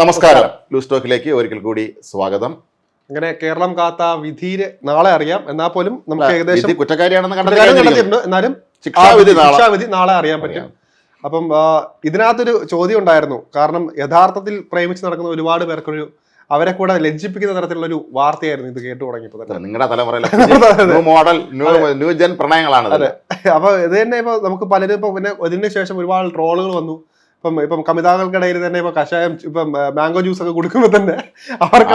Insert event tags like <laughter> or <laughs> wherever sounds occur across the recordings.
നമസ്കാരം. ലൂസ് ടോക്കിലേക്ക് ഒരിക്കൽ കൂടി സ്വാഗതം. അങ്ങനെ കേരളം കാത്ത വിധി നാളെ അറിയാം. എന്നാൽ പോലും നമുക്ക് ഏകദേശം കുറ്റക്കാരിയാണെന്ന് കുറ്റക്കാരെ കണ്ടെത്തി കണ്ടെത്തിയിട്ടുണ്ട്. എന്നാലും ശിക്ഷാവിധി നാളെ. അറിയാൻ പറ്റും. അപ്പം ഇതിനകത്തൊരു ചോദ്യം ഉണ്ടായിരുന്നു. കാരണം യഥാർത്ഥത്തിൽ പ്രേമിച്ച് നടക്കുന്ന ഒരുപാട് പേർക്കൊരു അവരെ കൂടെ ലജ്ജിപ്പിക്കുന്ന തരത്തിലുള്ള ഒരു വാർത്തയായിരുന്നു ഇത് കേട്ടു തുടങ്ങിയപ്പോൾ തന്നെ. നിങ്ങളുടെ തലമുറയിലെ മോഡൽ ന്യൂ ജൻ പ്രണയങ്ങളാണ് അതെ. അപ്പൊ ഇത് തന്നെ ഇപ്പൊ നമുക്ക് പലരും ഇപ്പൊ പിന്നെ ഇതിന് ശേഷം ഒരുപാട് ട്രോളുകൾ വന്നു. ഇപ്പം ഇപ്പം കമിതാക്കൾക്കിടയിൽ തന്നെ ഇപ്പൊ കഷായം ഇപ്പം മാംഗോ ജ്യൂസ് ഒക്കെ കൊടുക്കുമ്പോ തന്നെ അവർക്ക്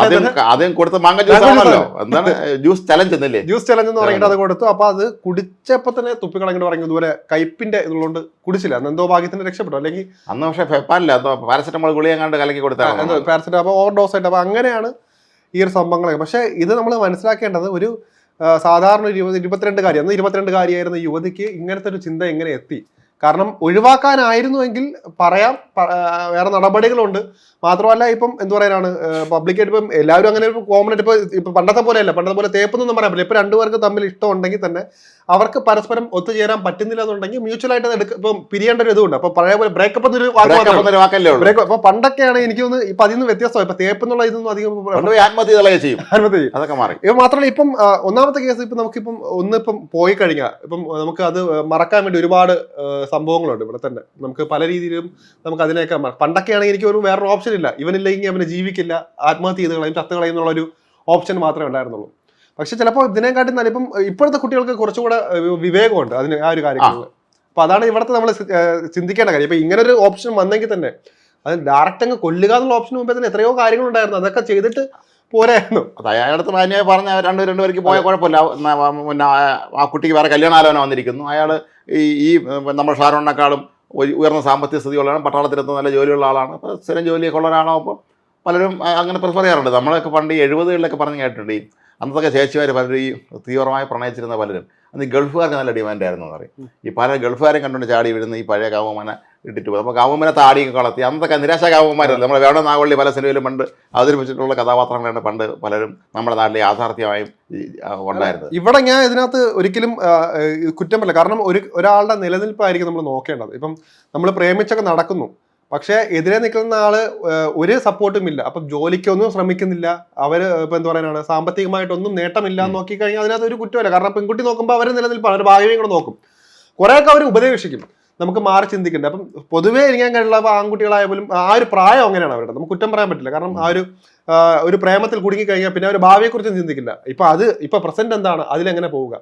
ആദ്യം കൊടുത്ത മാംഗോ ജ്യൂസ് ആണല്ലോ. എന്താണ്? ജ്യൂസ് ചലഞ്ച് എന്നല്ലേ? ജ്യൂസ് ചലഞ്ച് എന്ന് പറഞ്ഞിട്ട് അത് കൊടുത്തു. അപ്പൊ അത് കുടിച്ചപ്പോ തന്നെ തുപ്പിക്കളങ്ങിട്ട് പറഞ്ഞു ഇതുപോലെ കയ്പിന്റെ ഇതുകൊണ്ട് കുടിച്ചില്ല. അന്ന് എന്തോ ഭാഗ്യത്തിന് രക്ഷപ്പെട്ടു. അല്ലെങ്കിൽ അന്ന് പക്ഷേ ഫെപ്പാനില്ല പാരസെറ്റമോൾ ഗുളിയെ കണ്ട് കലക്കി കൊടുത്താണ് പാരസെറ്റമോൾ ഓവർ ഡോസ് ആയിട്ട്. അപ്പൊ അങ്ങനെയാണ് ഈ ഒരു സംഭവങ്ങളൊക്കെ. പക്ഷേ ഇത് നമ്മൾ മനസ്സിലാക്കേണ്ടത് ഒരു സാധാരണ ഒരു ഇരുപത് ഇരുപത്തിരണ്ട് കാര്യം. അന്ന് ഇരുപത്തിരണ്ട് കാര്യമായിരുന്ന യുവതിക്ക് ഇങ്ങനത്തെ ഒരു ചിന്ത എങ്ങനെ എത്തി? കാരണം ഒഴിവാക്കാനായിരുന്നുവെങ്കിൽ പറയാം വേറെ നടപടികളുണ്ട്. മാത്രമല്ല ഇപ്പം എന്ത് പറയാനാണ് പബ്ലിക്കായിട്ട് ഇപ്പം എല്ലാവരും അങ്ങനെ കോമൺ ആയിട്ട് ഇപ്പൊ ഇപ്പൊ പണ്ടത്തെ പോലെയല്ല പണ്ടത്തെ പോലെ തേപ്പൊന്നും പറയാൻ പറ്റില്ല. ഇപ്പൊ രണ്ടുപേർക്ക് തമ്മിൽ ഇഷ്ടം ഉണ്ടെങ്കിൽ തന്നെ അവർക്ക് പരസ്പരം ഒത്തുചേരാൻ പറ്റുന്നില്ല എന്നുണ്ടെങ്കിൽ മ്യൂച്വൽ ആയിട്ട് എടുക്ക ഇപ്പം പിരിയേണ്ട ഒരു ഇതുണ്ട്. അപ്പൊ പഴയ പോലെ ബ്രേക്കപ്പ് എന്നൊരു ബ്രേക്കപ്പ് അപ്പൊ പണ്ടൊക്കെയാണ് എനിക്ക് തോന്നുന്നു ഇപ്പൊ അതിൽ നിന്ന് വ്യത്യസ്തമായി. ഇപ്പൊ തേപ്പ് എന്നുള്ള ഇതൊന്നും അധികം <laughs> ആത്മഹത്യ ചെയ്യും. അതൊക്കെ മാറി. ഇപ്പൊ മാത്രമല്ല ഇപ്പം ഒന്നാമത്തെ കേസ് ഇപ്പം നമുക്കിപ്പം ഒന്ന് ഇപ്പം പോയി കഴിഞ്ഞാൽ ഇപ്പം നമുക്ക് അത് മറക്കാൻ വേണ്ടി ഒരുപാട് സംഭവങ്ങളുണ്ട് ഇവിടെ തന്നെ. നമുക്ക് പല രീതിയിലും നമുക്ക് അതിനെയൊക്കെ പണ്ടൊക്കെയാണെങ്കിൽ എനിക്ക് ഒരു വേറൊരു ഓപ്ഷൻ ഇല്ല. ഇവനില്ലെങ്കിൽ അവനെ ജീവിക്കില്ല. ആത്മഹത്യ ചെയ്ത് കളയും ചത്ത് കളയും എന്നുള്ള ഒരു ഓപ്ഷൻ മാത്രമേ ഉണ്ടായിരുന്നുള്ളൂ. പക്ഷെ ചിലപ്പോ ഇതിനെക്കാട്ടി നല്ല ഇപ്പം ഇപ്പോഴത്തെ കുട്ടികൾക്ക് കുറച്ചുകൂടെ വിവേകമുണ്ട് അതിന് ആ ഒരു കാര്യങ്ങളിൽ അപ്പൊ അതാണ് ഇവിടുത്തെ നമ്മൾ ചിന്തിക്കേണ്ട കാര്യം. ഇപ്പൊ ഇങ്ങനെ ഒരു ഓപ്ഷൻ വന്നെങ്കിൽ തന്നെ അത് ഡയറക്റ്റ് അങ്ങ് കൊല്ലുക എന്നുള്ള ഓപ്ഷൻ മുമ്പേ തന്നെ എത്രയോ കാര്യങ്ങളുണ്ടായിരുന്നു. അതൊക്കെ ചെയ്തിട്ട് പോരായിരുന്നു. അത് അയാളടുത്ത് മാന്യമായി പറഞ്ഞ രണ്ടു രണ്ടുപേർക്ക് പോയ കുഴപ്പമില്ല. പിന്നെ ആ- കുട്ടിക്ക് വേറെ കല്യാണാലോചന വന്നിരിക്കുന്നു. അയാൾ ഈ ഈ നമ്മുടെ ഷാരോണിനെക്കാളും ഉയർന്ന സാമ്പത്തിക സ്ഥിതിയുള്ളതാണ് പട്ടാളത്തിലെത്തുന്ന നല്ല ജോലിയുള്ള ആളാണ് അപ്പോൾ സ്ഥിരം ജോലിയൊക്കെ ഉള്ള ഒരാളാകുമ്പോൾ പലരും അങ്ങനെ പ്രിഫർ ചെയ്യാറുണ്ട് നമ്മളൊക്കെ പണ്ട് എഴുപതുകളിലൊക്കെ പറഞ്ഞ് കേട്ടിട്ടുണ്ട്. അന്നത്തെ ചേച്ചിമാർ പലരും ഈ തീവ്രമായി പ്രണയിച്ചിരുന്ന പലരും. അന്ന് ഗൾഫുകാർക്ക് നല്ല ഡിമാൻഡ് ആയിരുന്നു എന്ന് പറയും. ഈ പല ഗൾഫുകാരെ കണ്ടുകൊണ്ട് ചാടി വിടുന്ന ഈ പഴയ കാവുമന ഇട്ടിട്ട് പോകും അപ്പോൾ കാവുമനെ താടിയൊക്കെ കളത്തി അന്നത്തെ നിരാശ കാവുമാരല്ല നമ്മൾ വേണ നാഗവള്ളി പല സിനിമയിലും പണ്ട് അവതരിപ്പിച്ചിട്ടുള്ള കഥാപാത്രങ്ങളാണ് പണ്ട് പലരും നമ്മുടെ നാട്ടിലെ യാഥാർത്ഥ്യമായും ഉണ്ടായിരുന്നത്. ഇവിടെ ഞാൻ ഇതിനകത്ത് ഒരിക്കലും കുറ്റമല്ല കാരണം ഒരു ഒരാളുടെ നിലനിൽപ്പായിരിക്കും നമ്മൾ നോക്കേണ്ടത്. ഇപ്പം നമ്മൾ പ്രേമിച്ചൊക്കെ നടക്കുന്നു. പക്ഷേ എതിരെ നിൽക്കുന്ന ആൾ ഒരു സപ്പോർട്ടും ഇല്ല. അപ്പം ജോലിക്കൊന്നും ശ്രമിക്കുന്നില്ല. അവർ ഇപ്പൊ എന്താ പറയാനാണ് സാമ്പത്തികമായിട്ടൊന്നും നേട്ടമില്ല എന്ന് നോക്കി കഴിഞ്ഞാൽ അതിനകത്ത് ഒരു കുറ്റമല്ല. കാരണം പെൺകുട്ടി നോക്കുമ്പോൾ അവർ നിലനിൽപ്പാണ്. അവർ ഭാഗ്യം കൂടെ നോക്കും. കുറേയൊക്കെ അവർ ഉപദേശിക്കും. നമുക്ക് മാറി ചിന്തിക്കണ്ട. അപ്പം പൊതുവേ ഇരിക്കാൻ കഴിയുള്ള ആൺകുട്ടികളായ പോലും ആ ഒരു പ്രായം അങ്ങനെയാണ് അവരുടെ. നമുക്ക് കുറ്റം പറയാൻ പറ്റില്ല. കാരണം ആ ഒരു ഒരു പ്രേമത്തിൽ കുടുങ്ങി കഴിഞ്ഞാൽ പിന്നെ അവർ ഭാവിയെക്കുറിച്ച് ചിന്തിക്കില്ല. ഇപ്പൊ അത് ഇപ്പൊ പ്രസന്റ് എന്താണ്? അതിലെങ്ങനെ പോവുക?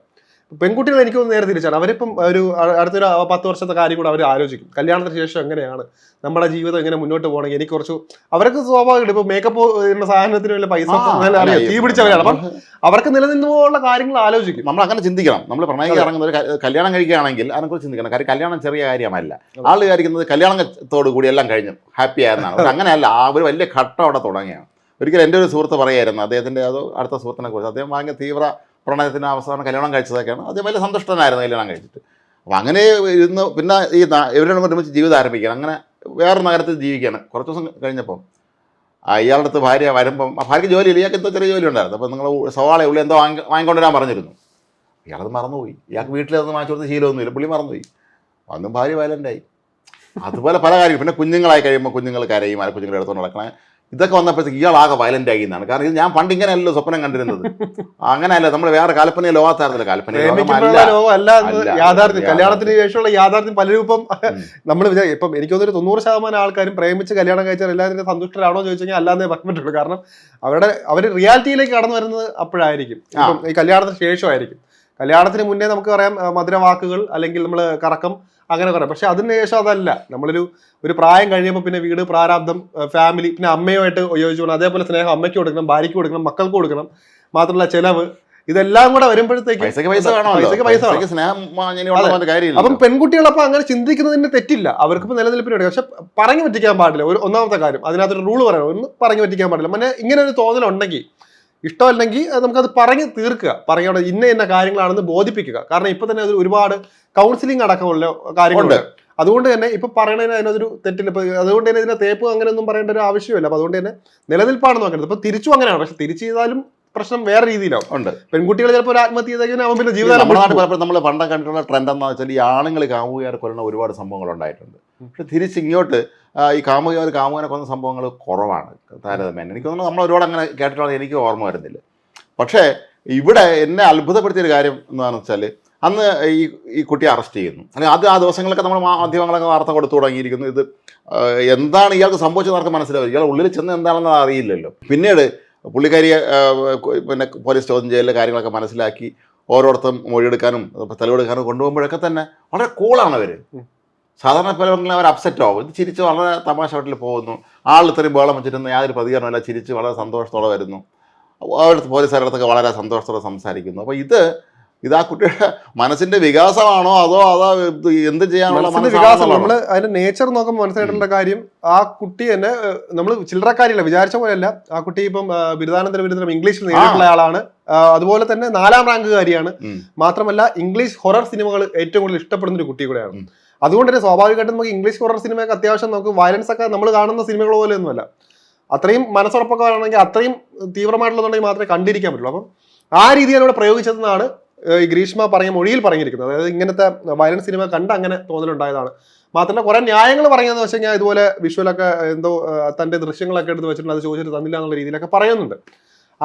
പെൺകുട്ടികൾ എനിക്ക് തോന്നുന്നു നേരെ തിരിച്ചാണ്. അവരിപ്പം ഒരു അടുത്തൊരു പത്ത് വർഷത്തെ കാര്യം കൂടെ അവർ ആലോചിക്കും. കല്യാണത്തിന് ശേഷം എങ്ങനെയാണ്? നമ്മുടെ ജീവിതം എങ്ങനെ മുന്നോട്ട് പോകണമെങ്കിൽ എനിക്ക് കുറച്ച് അവർക്ക് സ്വാഭാവികമായിട്ട് ഇപ്പൊ മേക്കപ്പ് എന്ന സാധനത്തിന് വല്ല പൈസ അറിയാം? തീ പിടിച്ചവരാണ്. അപ്പം അവർക്ക് അവർക്ക് നിലനിന്നുപോലുള്ള കാര്യങ്ങൾ ആലോചിക്കും. നമ്മൾ അങ്ങനെ ചിന്തിക്കണം. നമ്മൾ പ്രണയം ഇറങ്ങുന്ന ഒരു കല്യാണം കഴിക്കുകയാണെങ്കിൽ അതിനെക്കുറിച്ച് ചിന്തിക്കണം. കാര്യം കല്യാണം ചെറിയ കാര്യമല്ല. ആൾ വിചാരിക്കുന്നത് കല്യാണത്തോടു കൂടി എല്ലാം കഴിഞ്ഞു. ഹാപ്പി ആയിരുന്നാണ് പക്ഷെ അങ്ങനെയല്ല. ആ ഒരു വലിയ ഘട്ടം അവിടെ തുടങ്ങിയാണ്. ഒരിക്കലും എന്റെ ഒരു സുഹൃത്ത് പറയായിരുന്നു. അദ്ദേഹത്തിന്റെ അത് അടുത്ത സുഹൃത്തിനെ കുറിച്ച് അദ്ദേഹം ഭയങ്കര തീവ്ര പ്രണയത്തിന് അവസാനം കല്യാണം കഴിച്ചതൊക്കെയാണ്. അദ്ദേഹം വലിയ സന്തുഷ്ടനായിരുന്നു കല്യാണം കഴിച്ചിട്ട്. അപ്പോൾ അങ്ങനെ ഇരുന്ന് പിന്നെ ഈ ഇവരുടെ ഒരുമിച്ച് ജീവിതം ആരംഭിക്കണം അങ്ങനെ വേറെ നഗരത്തിൽ ജീവിക്കുകയാണ്. കുറച്ച് ദിവസം കഴിഞ്ഞപ്പോൾ അയാളുടെ അടുത്ത് ഭാര്യ വരുമ്പം ആ ഭാര്യയ്ക്ക് ജോലിയില്ല ഇയാൾക്ക് എന്തോ ചെറിയ ജോലി ഉണ്ടായിരുന്നു. അപ്പോൾ നിങ്ങൾ സവാള ഉള്ളി എന്തോ വാങ്ങി വാങ്ങിക്കൊണ്ടുവരാൻ പറഞ്ഞിരുന്നു. ഇയാളത് മറന്നുപോയി. ഇയാൾക്ക് വീട്ടിലതൊന്നും വാങ്ങിച്ചു കൊടുത്ത ശീലമൊന്നുമില്ല. പുള്ളി മറന്നുപോയി. അന്നും ഭാര്യ വയലന്റായി അതുപോലെ പല കാര്യങ്ങളും. പിന്നെ കുഞ്ഞുങ്ങളായി കഴിയുമ്പോൾ കുഞ്ഞുങ്ങൾ കരയും ആ കുഞ്ഞുങ്ങളെ എടുത്തുകൊണ്ട് നടക്കണം. ഇതൊക്കെ വന്നപ്പോഴത്തേക്ക് ഇയാളാകെ വയലന്റ് ആയി എന്നാണ് കാരണം ഇത് ഞാൻ പണ്ട് ഇങ്ങനെയല്ലോ സ്വപ്നം കണ്ടിരുന്നത്. അങ്ങനെയല്ല നമ്മൾ വേറെ കാൽപ്പനിക ലോകത്തായിരുന്നില്ല കാൽപ്പനിക. കല്യാണത്തിന് ശേഷമുള്ള യാഥാർത്ഥ്യം പലരൂപം നമ്മൾ ഇപ്പം എനിക്ക് തോന്നുന്നു തൊണ്ണൂറ് ശതമാനം ആൾക്കാരും പ്രേമിച്ച് കല്യാണം കഴിച്ചാൽ എല്ലാവരും സന്തുഷ്ടരാണോ ചോദിച്ചെങ്കിൽ അല്ലാന്നേ പറയാൻ പറ്റുള്ളൂ കാരണം അവരുടെ അവർ റിയാലിറ്റിയിലേക്ക് കടന്നു വരുന്നത് അപ്പോഴായിരിക്കും. ഈ കല്യാണത്തിന് ശേഷമായിരിക്കും. കല്യാണത്തിന് മുന്നേ നമുക്ക് പറയാം മധുരവാക്കുകൾ അല്ലെങ്കിൽ നമ്മൾ കറക്കം അങ്ങനെ പറയാം. പക്ഷെ അതിന് ശേഷം അതല്ല. നമ്മളൊരു ഒരു പ്രായം കഴിയുമ്പോൾ പിന്നെ വീട് പ്രാരാബ്ദം ഫാമിലി പിന്നെ അമ്മയുമായിട്ട് യോജിച്ചു അതേപോലെ സ്നേഹം അമ്മയ്ക്ക് കൊടുക്കണം ഭാര്യയ്ക്ക് കൊടുക്കണം മക്കൾക്ക് കൊടുക്കണം മാത്രമല്ല ചെലവ്. ഇതെല്ലാം കൂടെ വരുമ്പോഴത്തേക്ക് അപ്പം പെൺകുട്ടികളപ്പം അങ്ങനെ ചിന്തിക്കുന്നതിന് തെറ്റില്ല. അവർക്ക് നിലനിൽപ്പിനുണ്ട് പക്ഷെ പറഞ്ഞു പറ്റിക്കാൻ പാടില്ല. ഒരു ഒന്നാമത്തെ കാര്യം അതിനകത്തൊരു റൂൾ പറയണം ഒന്ന് പറഞ്ഞു പറ്റിക്കാൻ പാടില്ല. പിന്നെ ഇങ്ങനെ ഒരു തോന്നലുണ്ടെങ്കിൽ ഇഷ്ടമല്ലെങ്കിൽ നമുക്കത് പറഞ്ഞ് തീർക്കുക. പറഞ്ഞവിടെ ഇന്ന ഇന്ന കാര്യങ്ങളാണെന്ന് ബോധിപ്പിക്കുക. കാരണം ഇപ്പൊ തന്നെ അത് ഒരുപാട് കൗൺസിലിംഗ് അടക്കമുള്ള കാര്യങ്ങളുണ്ട് അതുകൊണ്ട് തന്നെ ഇപ്പൊ പറയണതിന് അതിനൊരു തെറ്റില്ല. ഇപ്പൊ അതുകൊണ്ട് തന്നെ ഇതിനെ തേപ്പ് അങ്ങനെ ഒന്നും പറയേണ്ട ഒരു ആവശ്യമില്ല. അപ്പൊ അതുകൊണ്ട് തന്നെ നിലനിൽപ്പാണ് നോക്കേണ്ടത് ഇപ്പൊ തിരിച്ചു അങ്ങനെയാണ്. പക്ഷെ തിരിച്ചു ചെയ്താലും പ്രശ്നം വേറെ രീതിയിലാവും. ഉണ്ട്. പെൺകുട്ടികൾ ചിലപ്പോൾ ഒരു ആത്മഹത്യ ചെയ്താൽ അവൻ പിന്നെ പലപ്പോഴും നമ്മൾ പണ്ടം കണ്ടിട്ടുള്ള ട്രെൻഡ് എന്താ വെച്ചാൽ ഈ ആണുങ്ങൾ കാമുകയാർ കൊല്ലുന്ന ഒരുപാട് സംഭവങ്ങൾ ഉണ്ടായിട്ടുണ്ട് പക്ഷെ തിരിച്ച് ഇങ്ങോട്ട് ഈ കാമുകയാർ കാമുകനെ കൊന്ന സംഭവങ്ങൾ കുറവാണ്. താരതമ്യേന. എനിക്ക് തോന്നുന്നു നമ്മൾ ഒരുപാട് അങ്ങനെ കേട്ടിട്ടുള്ളത് എനിക്ക് ഓർമ്മ വരുന്നില്ല. പക്ഷേ ഇവിടെ എന്നെ അത്ഭുതപ്പെടുത്തിയ ഒരു കാര്യം എന്താണെന്ന് വെച്ചാൽ അന്ന് ഈ ഈ കുട്ടിയെ അറസ്റ്റ് ചെയ്യുന്നു. അല്ലെങ്കിൽ ആദ്യം ആ ദിവസങ്ങളൊക്കെ നമ്മൾ മാധ്യമങ്ങളൊക്കെ വാർത്ത കൊടുത്തു തുടങ്ങിയിരിക്കുന്നു. ഇത് എന്താണ് ഇയാൾക്ക് സംഭവിച്ചത് ആർക്ക് മനസ്സിലാവില്ല. ഇയാൾ ഉള്ളിൽ ചെന്ന് എന്താണെന്ന് അറിയില്ലല്ലോ. പിന്നീട് പുള്ളിക്കാരിയെ പിന്നെ പോലീസ് ചോദ്യം ചെയ്യലിലെ കാര്യങ്ങളൊക്കെ മനസ്സിലാക്കി ഓരോരുത്തരും മൊഴിയെടുക്കാനും തെളിവെടുക്കാനും കൊണ്ടുപോകുമ്പോഴൊക്കെ തന്നെ വളരെ കൂളാണ് അവർ സാധാരണ പലവങ്കിലും അവർ അപ്സെറ്റ് ആവും. ഇത് ചിരിച്ച് വളരെ തമാശ വീട്ടിൽ പോകുന്നു. ആൾ ഇത്രയും ബോളം വെച്ചിരുന്ന. യാതൊരു പ്രതികരണമില്ല ചിരിച്ച് വളരെ സന്തോഷത്തോടെ വരുന്നു. അവിടുത്തെ പോലീസുകാരുടെ അടുത്തൊക്കെ വളരെ സന്തോഷത്തോടെ സംസാരിക്കുന്നു. അപ്പോൾ ഇത് ഇത് ആ കുട്ടിയുടെ മനസ്സിന്റെ വികാസമാണോ അതോ അതോ എന്ത് ചെയ്യാനുള്ള വികാസം നമ്മൾ അതിന്റെ നേച്ചർ നോക്കുമ്പോൾ മനസ്സിലായിട്ടുള്ള കാര്യം ആ കുട്ടി തന്നെ നമ്മൾ ചില്ലറക്കാരില്ല വിചാരിച്ച പോലെയല്ല. ആ കുട്ടി ഇപ്പം ബിരുദാനന്തര ബിരുദം ഇംഗ്ലീഷിൽ നേരിട്ടുള്ള ആളാണ്. അതുപോലെ തന്നെ നാലാം റാങ്കുകാരിയാണ്. മാത്രമല്ല ഇംഗ്ലീഷ് ഹൊറർ സിനിമകൾ ഏറ്റവും കൂടുതൽ ഇഷ്ടപ്പെടുന്ന ഒരു കുട്ടി കൂടെയാണ്. അതുകൊണ്ട് തന്നെ സ്വാഭാവികമായിട്ടും നമുക്ക് ഇംഗ്ലീഷ് ഹൊറർ സിനിമയൊക്കെ അത്യാവശ്യം നമുക്ക് വയലൻസ് ഒക്കെ നമ്മൾ കാണുന്ന സിനിമകൾ പോലെ ഒന്നുമല്ല അത്രയും മനസ്സുറപ്പൊക്കെ ആണെങ്കിൽ അത്രയും തീവ്രമായിട്ടുള്ളതുണ്ടെങ്കിൽ മാത്രമേ കണ്ടിരിക്കാൻ പറ്റുള്ളൂ. അപ്പം ആ രീതിയാണ് ഇവിടെ പ്രയോഗിച്ചതെന്നാണ് ഈ ഗ്രീഷ്മ പറഞ്ഞ മൊഴിയിൽ പറഞ്ഞിരിക്കുന്നത്. അതായത് ഇങ്ങനത്തെ വയലൻസ് സിനിമ കണ്ട് അങ്ങനെ തോന്നലുണ്ടായതാണ്. മാത്രമല്ല കുറെ ന്യായങ്ങൾ പറയുന്നത് വെച്ച് കഴിഞ്ഞാൽ ഇതുപോലെ വിഷ്വലൊക്കെ എന്തോ തന്റെ ദൃശ്യങ്ങളൊക്കെ എടുത്ത് വെച്ചിട്ടുണ്ട്. അത് ചോദിച്ചിട്ട് തന്നില്ല എന്നുള്ള രീതിയിലൊക്കെ പറയുന്നുണ്ട്.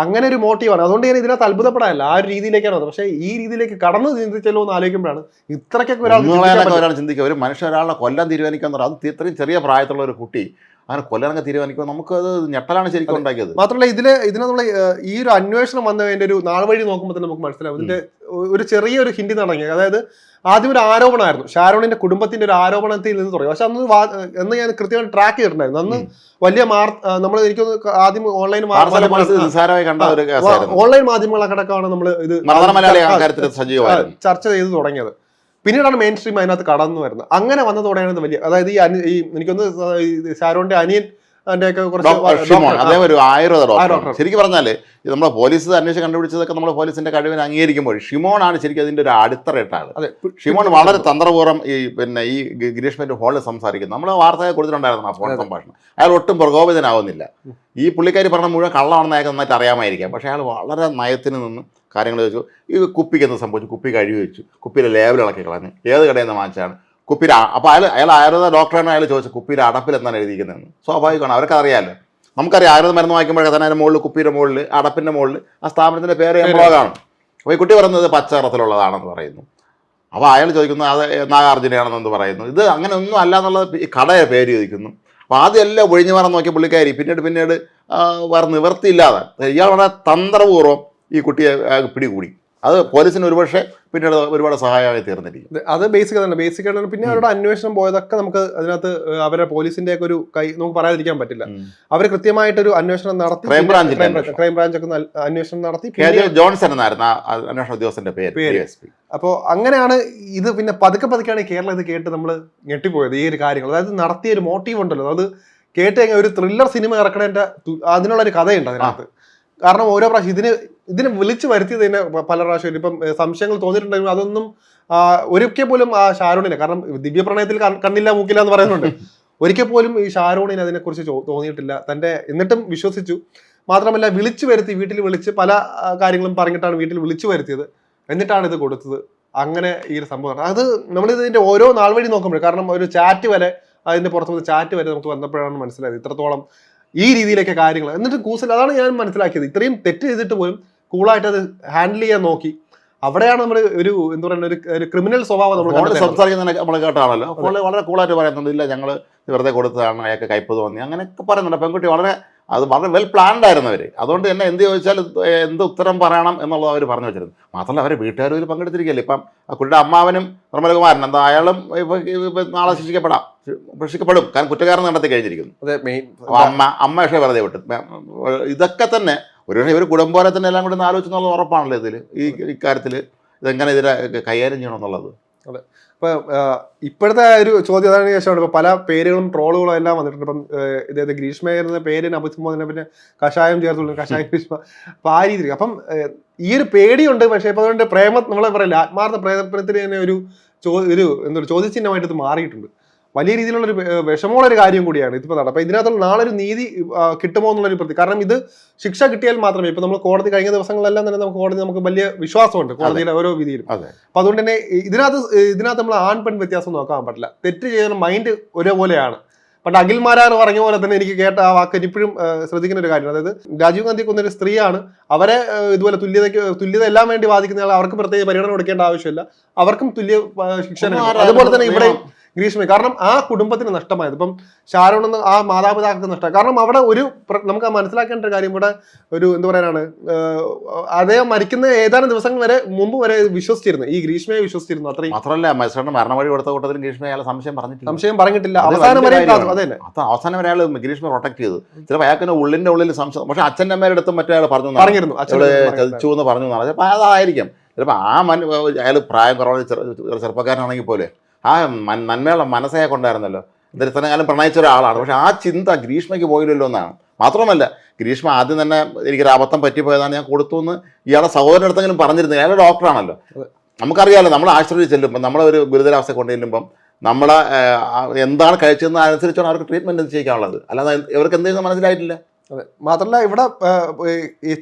അങ്ങനെ ഒരു മോട്ടീവാണ്. അതുകൊണ്ട് ഞാൻ ഇതിനകത്ത് അത്ഭുതപ്പെടാനില്ല ആ ഒരു രീതിയിലേക്കാണ് വന്നത്. പക്ഷേ ഈ രീതിയിലേക്ക് കടന്നു ചിന്തിച്ചല്ലോ എന്ന് ആലോചിക്കുമ്പോഴാണ് ഇത്രയ്ക്കൊക്കെ ഒരാൾ ചിന്തിക്കുക. ഒരു മനുഷ്യ ഒരാളെ കൊല്ലാൻ തീരുമാനിക്കാന്ന് പറഞ്ഞാൽ അത് ഇത്രയും ചെറിയ പ്രായത്തിലുള്ള ഒരു കുട്ടി അങ്ങനെ കൊല്ലാനൊക്കെ തീരുമാനിക്കുമ്പോൾ നമുക്കത് ഞെട്ടലാണ് ശരിക്കും ഉണ്ടാക്കിയത്. മാത്രമല്ല ഇതിന് ഇതിനുള്ള ഈ ഒരു അന്വേഷണം വന്നതിന്റെ ഒരു നാൾ വഴി നോക്കുമ്പോൾ തന്നെ നമുക്ക് മനസ്സിലാവും. ഇതിന്റെ ഒരു ചെറിയ ഒരു ഹിന്ദി നടങ്ങിയത് അതായത് ആദ്യം ഒരു ആരോപണമായിരുന്നു. ഷാരോണിന്റെ കുടുംബത്തിന്റെ ഒരു ആരോപണത്തിൽ നിന്ന് തുടങ്ങി. പക്ഷെ അന്ന് എന്ന് ഞാൻ കൃത്യമായിട്ട് ട്രാക്ക് ചെയ്തിട്ടുണ്ടായിരുന്നു. അന്ന് വലിയ നമ്മൾ എനിക്ക് ആദ്യം ഓൺലൈൻ ഓൺലൈൻ മാധ്യമങ്ങളൊക്കെ നമ്മൾ ഇത് ചർച്ച ചെയ്ത് തുടങ്ങിയത്. പിന്നീടാണ് മെയിൻ സ്ട്രീം അതിനകത്ത് കടന്നു വരുന്നത് അങ്ങനെ വന്നതോടെയാണ് വലിയ അതായത് ഈ ഈ എനിക്കൊന്ന് ഈ ഷാരോണിന്റെ അനിയൻ അതിന്റെ ഒക്കെ കുറച്ച് അദ്ദേഹം ഒരു ആയുർവേദ ഡോക്ടർ ഡോക്ടർ. ശരിക്കും പറഞ്ഞാൽ നമ്മളെ പോലീസ് അന്വേഷിച്ച് കണ്ടുപിടിച്ചതൊക്കെ നമ്മൾ പോലീസിന്റെ കഴിവിനെ അംഗീകരിക്കുമ്പോൾ ആണ് ശരിക്കും അതിന്റെ ഒരു അടിത്തറയിട്ടാണ് ഷിമോൺ വളരെ തന്ത്രപൂർവം ഈ പിന്നെ ഈ ഗിരീഷ്മന്റെ ഹോളിൽ സംസാരിക്കുന്നു. നമ്മൾ വാർത്തയെ കൊടുത്തിട്ടുണ്ടായിരുന്നു ആ ഫോൺ സംഭാഷണം. അയാൾ ഒട്ടും പ്രകോപിതനാവുന്നില്ല. ഈ പുള്ളിക്കാരി പറഞ്ഞ മുഴുവൻ കള്ളമാണെന്ന് അയാൾക്ക് നന്നായിട്ട് അറിയാമായിരിക്കാം. പക്ഷെ അയാൾ വളരെ നയത്തിന് നിന്ന് കാര്യങ്ങൾ ചോദിച്ചു. ഈ കുപ്പിക്ക് എന്ത് സംഭവിച്ചു? കുപ്പി കഴുകി വെച്ചു. കുപ്പിയിലെ ലേബൽ ഇളക്കി കളഞ്ഞു. ഏത് കടയിൽ നിന്ന് വാങ്ങിച്ചാണ് കുപ്പിയിൽ അപ്പോൾ അയാൾ അയാൾ ആയുർവേദ ഡോക്ടറാണ് അയാൾ ചോദിച്ചത് കുപ്പിയിൽ അടപ്പിൽ എന്നാണ് എഴുതിയിരിക്കുന്നതെന്ന് സ്വാഭാവികമാണ് അവർക്ക് അറിയാമല്ലോ നമുക്കറിയാം ആയുർവേദ മരുന്ന് വാങ്ങിക്കുമ്പോഴേ തന്നെ അതിന്റെ മുകളിൽ കുപ്പിയുടെ മുകളിൽ അടപ്പിന്റെ മുകളിൽ ആ സ്ഥാപനത്തിന്റെ പേര് എംബ്ലോഗാണ് അപ്പോൾ ഈ കുട്ടി പറയുന്നത് പച്ച നിറത്തിലുള്ളതാണെന്ന് പറയുന്നു. അപ്പോൾ അയാൾ ചോദിക്കുന്നു അത് നാഗാർജുനയാണെന്ന് പറയുന്നു. ഇത് അങ്ങനെ ഒന്നും അല്ല എന്നുള്ളത് ഈ കടയെ പേര് ചോദിക്കുന്നു. അപ്പോൾ ആദ്യം എല്ലാം ഒഴിഞ്ഞു മാറാൻ നോക്കിയ പുള്ളിക്കാരി പിന്നീട് പിന്നീട് വേറെ നിവർത്തിയില്ലാതെ ഇയാൾ വളരെ തന്ത്രപൂർവം ഈ കുട്ടിയെ പിടികൂടി. അത് പോലീസിന് ഒരുപക്ഷെ പിന്നീട് ഒരുപാട് സഹായമായി തീർന്നിരിക്കും. അത് ബേസിക് തന്നെ. ബേസിക് ആയിട്ട് പിന്നെ അവരുടെ അന്വേഷണം പോയതൊക്കെ നമുക്ക് അതിനകത്ത് അവരുടെ അവരെ പോലീസിന്റെ ഒക്കെ ഒരു കൈ നമുക്ക് പറയാതിരിക്കാൻ പറ്റില്ല. അവർ കൃത്യമായിട്ടൊരു അന്വേഷണം നടത്തി ക്രൈം ബ്രാഞ്ചിന്റെ ക്രൈം ബ്രാഞ്ച് ഒക്കെ അന്വേഷണം നടത്തി ജോൺസൺ എന്നായിരുന്നു അന്വേഷണ ഉദ്യോഗസ്ഥന്റെ പേര്. അപ്പോൾ അങ്ങനെയാണ് ഇത് പിന്നെ പതുക്കെ പതുക്കെയാണ് ഈ കേരളം ഇത് കേട്ട് നമ്മൾ ഞെട്ടിപ്പോയത് ഈ ഒരു കാര്യങ്ങൾ. അതായത് നടത്തിയ ഒരു മോട്ടീവ് ഉണ്ടല്ലോ. അത് കേട്ട് കഴിഞ്ഞാൽ ഒരു ത്രില്ലർ സിനിമ ഇറക്കണേന്റെ അതിനുള്ളൊരു അതിനുള്ള ഒരു കഥയുണ്ട് അതിനകത്ത്. കാരണം ഓരോ പ്രാവശ്യം ഇതിന് ഇതിനെ വിളിച്ചു വരുത്തിയത് തന്നെ പല പ്രാവശ്യം ഇപ്പം സംശയങ്ങൾ തോന്നിയിട്ടുണ്ടെങ്കിലും അതൊന്നും ഒരിക്കൽ പോലും ആ ഷാരൂണിനെ കാരണം ദിവ്യ പ്രണയത്തിൽ കണ്ണില്ല മൂക്കില്ല എന്ന് പറയുന്നുണ്ട്. ഒരിക്കൽ പോലും ഈ ഷാരൂണിന് അതിനെക്കുറിച്ച് തോന്നിയിട്ടില്ല. തന്റെ എന്നിട്ടും വിശ്വസിച്ചു. മാത്രമല്ല വിളിച്ചു വരുത്തി വീട്ടിൽ വിളിച്ച് പല കാര്യങ്ങളും പറഞ്ഞിട്ടാണ് വീട്ടിൽ വിളിച്ചു വരുത്തിയത്. എന്നിട്ടാണ് ഇത് കൊടുത്തത്. അങ്ങനെ ഈ ഒരു സംഭവം. അത് നമ്മൾ ഇതിന്റെ ഓരോ നാൾ വഴി നോക്കുമ്പോൾ കാരണം ഒരു ചാറ്റ് വരെ അതിന്റെ പുറത്ത് ചാറ്റ് വരെ നമുക്ക് വന്നപ്പോഴാണ് മനസ്സിലായത്. ഇത്രത്തോളം ഈ രീതിയിലൊക്കെ കാര്യങ്ങൾ. എന്നിട്ട് കൂസൽ അതാണ് ഞാൻ മനസ്സിലാക്കിയത്. ഇത്രയും തെറ്റ് ചെയ്തിട്ട് പോലും കൂളായിട്ട് അത് ഹാൻഡിൽ ചെയ്യാൻ നോക്കി. അവിടെയാണ് നമ്മൾ ഒരു എന്താ പറയുക ഒരു- ഒരു ക്രിമിനൽ സ്വഭാവം നമ്മൾ. സംസാരിക്കുന്ന നമ്മൾ കേട്ടാണല്ലോ. അപ്പോൾ വളരെ കൂളായിട്ട് പറയുന്നുണ്ട് ഇല്ല ഞങ്ങൾ വെറുതെ കൊടുത്തതാണ് അയാൾക്ക് കയ്പ് തോന്നി അങ്ങനെയൊക്കെ പറയുന്നുണ്ട്. പെൺകുട്ടി വളരെ അത് വളരെ വെൽ പ്ലാൻഡ് ആയിരുന്നു അവർ അതുകൊണ്ട് തന്നെ എന്ത് ചോദിച്ചാൽ എന്ത് ഉത്തരം പറയണം എന്നുള്ളത് അവർ പറഞ്ഞു വെച്ചിരുന്നു. മാത്രമല്ല അവരെ വീട്ടുകാരും ഇതിൽ പങ്കെടുത്തിരിക്കുകയല്ലേ. ഇപ്പം ആ കുട്ടിയുടെ അമ്മാവനും നിർമ്മലകുമാരൻ എന്താ അയാളും ഇപ്പൊ ഇപ്പൊ നാളെ ശിക്ഷിക്കപ്പെടാം. ശിക്ഷിക്കപ്പെടും. കാരണം കുറ്റക്കാരൻ നടത്തി കഴിഞ്ഞിരിക്കുന്നു. അതെ മെയിൻ അമ്മ അമ്മ പക്ഷേ വെറുതെ വിട്ടു. ഇതൊക്കെ തന്നെ ഒരു ഒരു കുടുംബരെ തന്നെ എല്ലാം കൂടി ഒന്ന് ആലോചിച്ചെന്നുള്ളത് ഉറപ്പാണല്ലോ ഇതിൽ ഈ ഇക്കാര്യത്തിൽ ഇതെങ്ങനെ ഇതിനെ കൈകാര്യം ചെയ്യണം എന്നുള്ളത്. ഇപ്പൊ ഇപ്പോഴത്തെ ഒരു ചോദ്യം അതാണ് ശേഷമാണ് ഇപ്പൊ പല പേരുകളും ട്രോളുകളും എല്ലാം വന്നിട്ടുണ്ട്. ഇപ്പം ഇതായത് ഗ്രീഷ്മ എന്ന പേരിന് അഭിസംബോധന പിന്നെ കഷായം ചേർത്തുള്ള കഷായം ഗ്രീഷ്മ. അപ്പൊ ആ രീതിയിൽ അപ്പം ഈ ഒരു പേടിയുണ്ട്. പക്ഷെ ഇപ്പൊ അതുകൊണ്ട് പ്രേമ നമ്മളെ പറയില്ല ആത്മാർത്ഥ പ്രേമത്തിന് തന്നെ ഒരു ഒരു എന്തൊരു ചോദ്യചിഹ്നമായിട്ട് ഇത് മാറിയിട്ടുണ്ട്. വലിയ രീതിയിലുള്ള ഒരു വിഷമമുള്ള ഒരു കാര്യം കൂടിയാണ് ഇതിപ്പോൾ നടക്കുക അപ്പോൾ ഇതിനകത്തുള്ള നാളെ ഒരു നീതി കിട്ടുമോ എന്നുള്ളൊരു പ്രതി കാരണം ഇത് ശിക്ഷ കിട്ടിയാൽ മാത്രമേ ഇപ്പോൾ നമ്മൾ കോടതി കഴിഞ്ഞ ദിവസങ്ങളെല്ലാം തന്നെ നമുക്ക് കോടതി നമുക്ക് വലിയ വിശ്വാസമുണ്ട് കോടതിയിലെ ഓരോ വിധിയിലും. അപ്പോൾ അപ്പൊ അതുകൊണ്ട് തന്നെ ഇതിനകത്ത് ഇതിനകത്ത് നമ്മൾ ആൺ പെൺ വ്യത്യാസം നോക്കാൻ പറ്റില്ല. തെറ്റ് ചെയ്യുന്ന മൈൻഡ് ഒരേപോലെയാണ്. പണ്ട് അഖിൽ മാരാർ പറഞ്ഞ പോലെ തന്നെ എനിക്ക് കേട്ട ആ വാക്ക് ഇപ്പോഴും ശ്രദ്ധിക്കുന്ന ഒരു കാര്യമാണ്. അതായത് രാജീവ് ഗാന്ധി കൊന്നൊരു സ്ത്രീയാണ്. അവരെ ഇതുപോലെ തുല്യതയ്ക്ക് തുല്യത എല്ലാം വേണ്ടി വാദിക്കുന്ന ആൾ അവർക്ക് പ്രത്യേക പരിഗണന കൊടുക്കേണ്ട ആവശ്യമില്ല. അവർക്കും തുല്യ ശിക്ഷ അതുപോലെ തന്നെ ഇവിടെ? ഗ്രീഷ്മ കാരണം ആ കുടുംബത്തിന് നഷ്ടമായത്. ഇപ്പം ഷാരോൺ എന്ന ആ മാതാപിതാക്കൾക്ക് നഷ്ടം കാരണം അവിടെ ഒരു നമുക്ക് മനസ്സിലാക്കേണ്ട ഒരു കാര്യം ഇവിടെ ഒരു എന്താ പറയാനാണ് അദ്ദേഹം മരിക്കുന്ന ഏതാനും ദിവസങ്ങൾ വരെ മുമ്പ് വരെ വിശ്വസിച്ചിരുന്നു. ഈ ഗ്രീഷ്മയെ വിശ്വസിച്ചിരുന്നു അത്രയും. മാത്രമല്ല മത്സരം മരണവഴി കൊടുത്ത കൂട്ടത്തിൽ ഗ്രീഷ്മ അയാൾ സംശയം പറഞ്ഞിട്ടില്ല. സംശയം പറഞ്ഞിട്ടില്ല. അവസാനം വരെ. അതെ അവസാനം വരെ അയാൾ ഗ്രീഷ്മ പ്രൊട്ടക്ട് ചെയ്തു. ചിലപ്പോൾ അയാൾക്ക് ഉള്ളിന്റെ ഉള്ളിൽ സംശയം പക്ഷെ അച്ഛന്റെ അമ്മയുടെ അടുത്തും മറ്റേ അയാൾ പറഞ്ഞു പറഞ്ഞിരുന്നു. ചതിച്ചു എന്ന് പറഞ്ഞു ചിലപ്പോൾ അതായിരിക്കും. ചിലപ്പോൾ ആ മനു അയാൾ പ്രായം കുറവ് ചെറു- ചെറു- ചെറുപ്പക്കാരനാണെങ്കിൽ പോലെ. ആ നന്മയുള്ള മനസ്സേ കൊണ്ടായിരുന്നല്ലോ. ഇത്രയും കാലം പ്രണയിച്ച ഒരാളാണ്. പക്ഷെ ആ ചിന്ത ഗ്രീഷ്മയ്ക്ക് പോയില്ലല്ലോ എന്നാണ്. മാത്രമല്ല ഗ്രീഷ്മ ആദ്യം തന്നെ എനിക്കൊരു അബദ്ധം പറ്റിപ്പോയതാണ് ഞാൻ കൊടുത്തു എന്ന് ഇയാളെ സഹോദരന്റെ അടുത്തെങ്കിലും പറഞ്ഞിരുന്നു. അയാൾ ഡോക്ടറാണല്ലോ. നമുക്കറിയാമല്ലോ നമ്മൾ ആശുപത്രിയിൽ ചെല്ലുമ്പോൾ നമ്മളെ ഒരു ഗുരുതരാവസ്ഥ കൊണ്ടു ചെല്ലുമ്പം നമ്മളെ എന്താണ് കഴിച്ചതെന്ന് അനുസരിച്ചാണ് അവർക്ക് ട്രീറ്റ്മെന്റ് ചെയ്യാനുള്ളത് അല്ലാതെ ഇവർക്ക് എന്തെങ്കിലും മനസ്സിലായിട്ടില്ല. അതെ. മാത്രമല്ല ഇവിടെ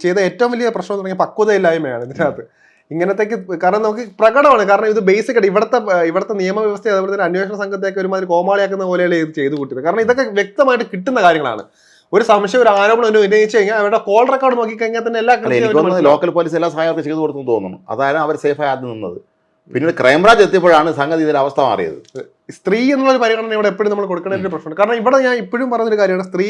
ചെയ്ത ഏറ്റവും വലിയ പ്രശ്നം എന്ന് പറഞ്ഞാൽ പക്വതയില്ലായ്മയാണ് ഇതിനകത്ത്. ഇങ്ങനത്തേക്ക് കാരണം നമുക്ക് പ്രകടമാണ്. കാരണം ഇത് ബേസിക് ആയിട്ട് ഇവിടുത്തെ ഇവിടുത്തെ നിയമവ്യവസ്ഥ അതുപോലെ തന്നെ അന്വേഷണ സംഘത്തെയൊക്കെ ഒരുമാതിരി കോമാളിയാക്കുന്ന പോലെയാണ് ഇത് ചെയ്തു കൂട്ടിയത്. കാരണം ഇതൊക്കെ വ്യക്തമായിട്ട് കിട്ടുന്ന കാര്യങ്ങളാണ്. ഒരു സംശയം ഒരു ആരോപണം ഉന്നയിച്ചു കഴിഞ്ഞാൽ അവരുടെ കോൾ റെക്കോർഡ് നോക്കിക്കഴിഞ്ഞാൽ തന്നെ എല്ലാ. ലോക്കൽ പോലീസ് എല്ലാ സഹായമൊക്കെ ചെയ്തു കൊടുത്തു തോന്നുന്നു. അതായത് അവർ സേഫായി ആദ്യം നിന്നത്. പിന്നീട് ക്രൈംബ്രാഞ്ച് എത്തിയപ്പോഴാണ് സംഗതി ഇതിൽ അവസ്ഥ മാറിയത്. സ്ത്രീ എന്നുള്ള പരിഗണന ഇവിടെ എപ്പോഴും നമ്മൾ കൊടുക്കേണ്ട ഒരു പ്രശ്നമാണ് കാരണം ഇവിടെ ഞാൻ ഇപ്പോഴും പറഞ്ഞൊരു കാര്യമാണ് സ്ത്രീ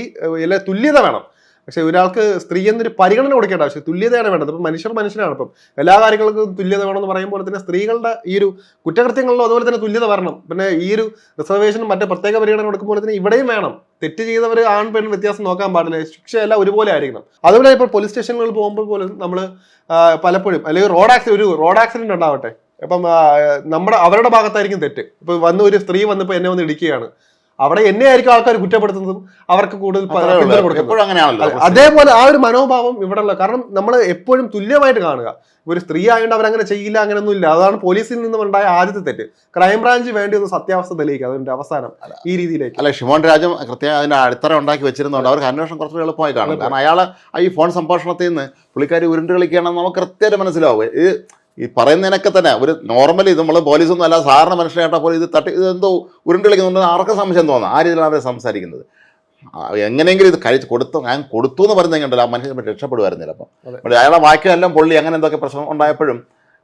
തുല്യത വേണം. പക്ഷെ ഒരാൾക്ക് സ്ത്രീ എന്നൊരു പരിഗണന കൊടുക്കേണ്ട ആവശ്യം തുല്യതയാണ് വേണ്ടത്. ഇപ്പം മനുഷ്യർ മനുഷ്യനാണ് ഇപ്പം എല്ലാ കാര്യങ്ങൾക്കും തുല്യത വേണമെന്ന് പറയുമ്പോൾ തന്നെ സ്ത്രീകളുടെ ഈ ഒരു കുറ്റകൃത്യങ്ങളിലും അതുപോലെ തന്നെ തുല്യത വരണം. പിന്നെ ഈ ഒരു റിസർവേഷനും മറ്റേ പ്രത്യേക പരിഗണന കൊടുക്കുമ്പോൾ തന്നെ ഇവിടെയും വേണം. തെറ്റ് ചെയ്തവർ ആൺ പെൺ വ്യത്യാസം നോക്കാൻ പാടില്ല. ശിക്ഷയെല്ലാം ഒരുപോലെ ആയിരിക്കണം. അതുപോലെ ഇപ്പോൾ പോലീസ് സ്റ്റേഷനുകളിൽ പോകുമ്പോൾ പോലും നമ്മൾ പലപ്പോഴും അല്ലെങ്കിൽ റോഡ് ആക്സിഡന്റ് ഒരു റോഡ് ആക്സിഡന്റ് ഉണ്ടാവട്ടെ. ഇപ്പം ആ, നമ്മുടെ അവരുടെ ഭാഗത്തായിരിക്കും തെറ്റ്. ഇപ്പൊ വന്ന് ഒരു സ്ത്രീ വന്നിപ്പോ എന്നെ വന്ന് ഇടിക്കുകയാണ്. അവിടെ എന്നെ ആയിരിക്കും ആൾക്കാർ കുറ്റപ്പെടുത്തുന്നതും അവർക്ക് കൂടുതൽ അതേപോലെ ആ ഒരു മനോഭാവം ഇവിടെ ഉള്ള കാരണം നമ്മൾ എപ്പോഴും തുല്യമായിട്ട് കാണുക. ഒരു സ്ത്രീ ആയതുകൊണ്ട് അവരങ്ങനെ ചെയ്യില്ല അങ്ങനെയൊന്നും ഇല്ല അതാണ് പോലീസിൽ നിന്നും ഉണ്ടായ ആദ്യത്തെ തെറ്റ്. ക്രൈംബ്രാഞ്ച് വേണ്ടി ഒന്ന് സത്യാവസ്ഥ തെളിയിക്കുക. അതിന്റെ അവസാനം ഈ രീതിയിലേക്ക്. അല്ലെ ഷിമോൻ രാജൻ കൃത്യം അതിന്റെ അടിത്തറ ഉണ്ടാക്കി വെച്ചിരുന്നുണ്ട് അവർക്ക് അന്വേഷണം കുറച്ചുകൂടി എളുപ്പമായി കാണും. കാരണം അയാൾ ഈ ഫോൺ സംഭാഷണത്തിൽ നിന്ന് പുള്ളിക്കാരി ഉരുണ്ട് കളിക്കുകയാണെന്ന് നമുക്ക് കൃത്യമായിട്ട് മനസ്സിലാവും. ഈ ഈ പറയുന്നതിനൊക്കെ തന്നെ ഒരു നോർമലി ഇത് നമ്മൾ പോലീസൊന്നും അല്ല സാധാരണ മനുഷ്യനായിട്ടാ പോലെ ഇത് തട്ടി ഇത് എന്തോ ഉരുണ്ട് കളിക്കുന്നുണ്ടെന്ന് ആർക്കും സംശയം തോന്നാം. ആ രീതിയിലാണ് അവർ സംസാരിക്കുന്നത്. എങ്ങനെയെങ്കിലും ഇത് കഴിച്ച് കൊടുത്തു ഞാൻ കൊടുത്തു എന്ന് പറഞ്ഞെങ്കിലോ ആ മനുഷ്യൻ രക്ഷപ്പെടുമായിരുന്നില്ല അപ്പം. അയാളെ വാക്കിയെല്ലാം പൊള്ളി അങ്ങനെ എന്തൊക്കെ പ്രശ്നം ഉണ്ടായപ്പോഴും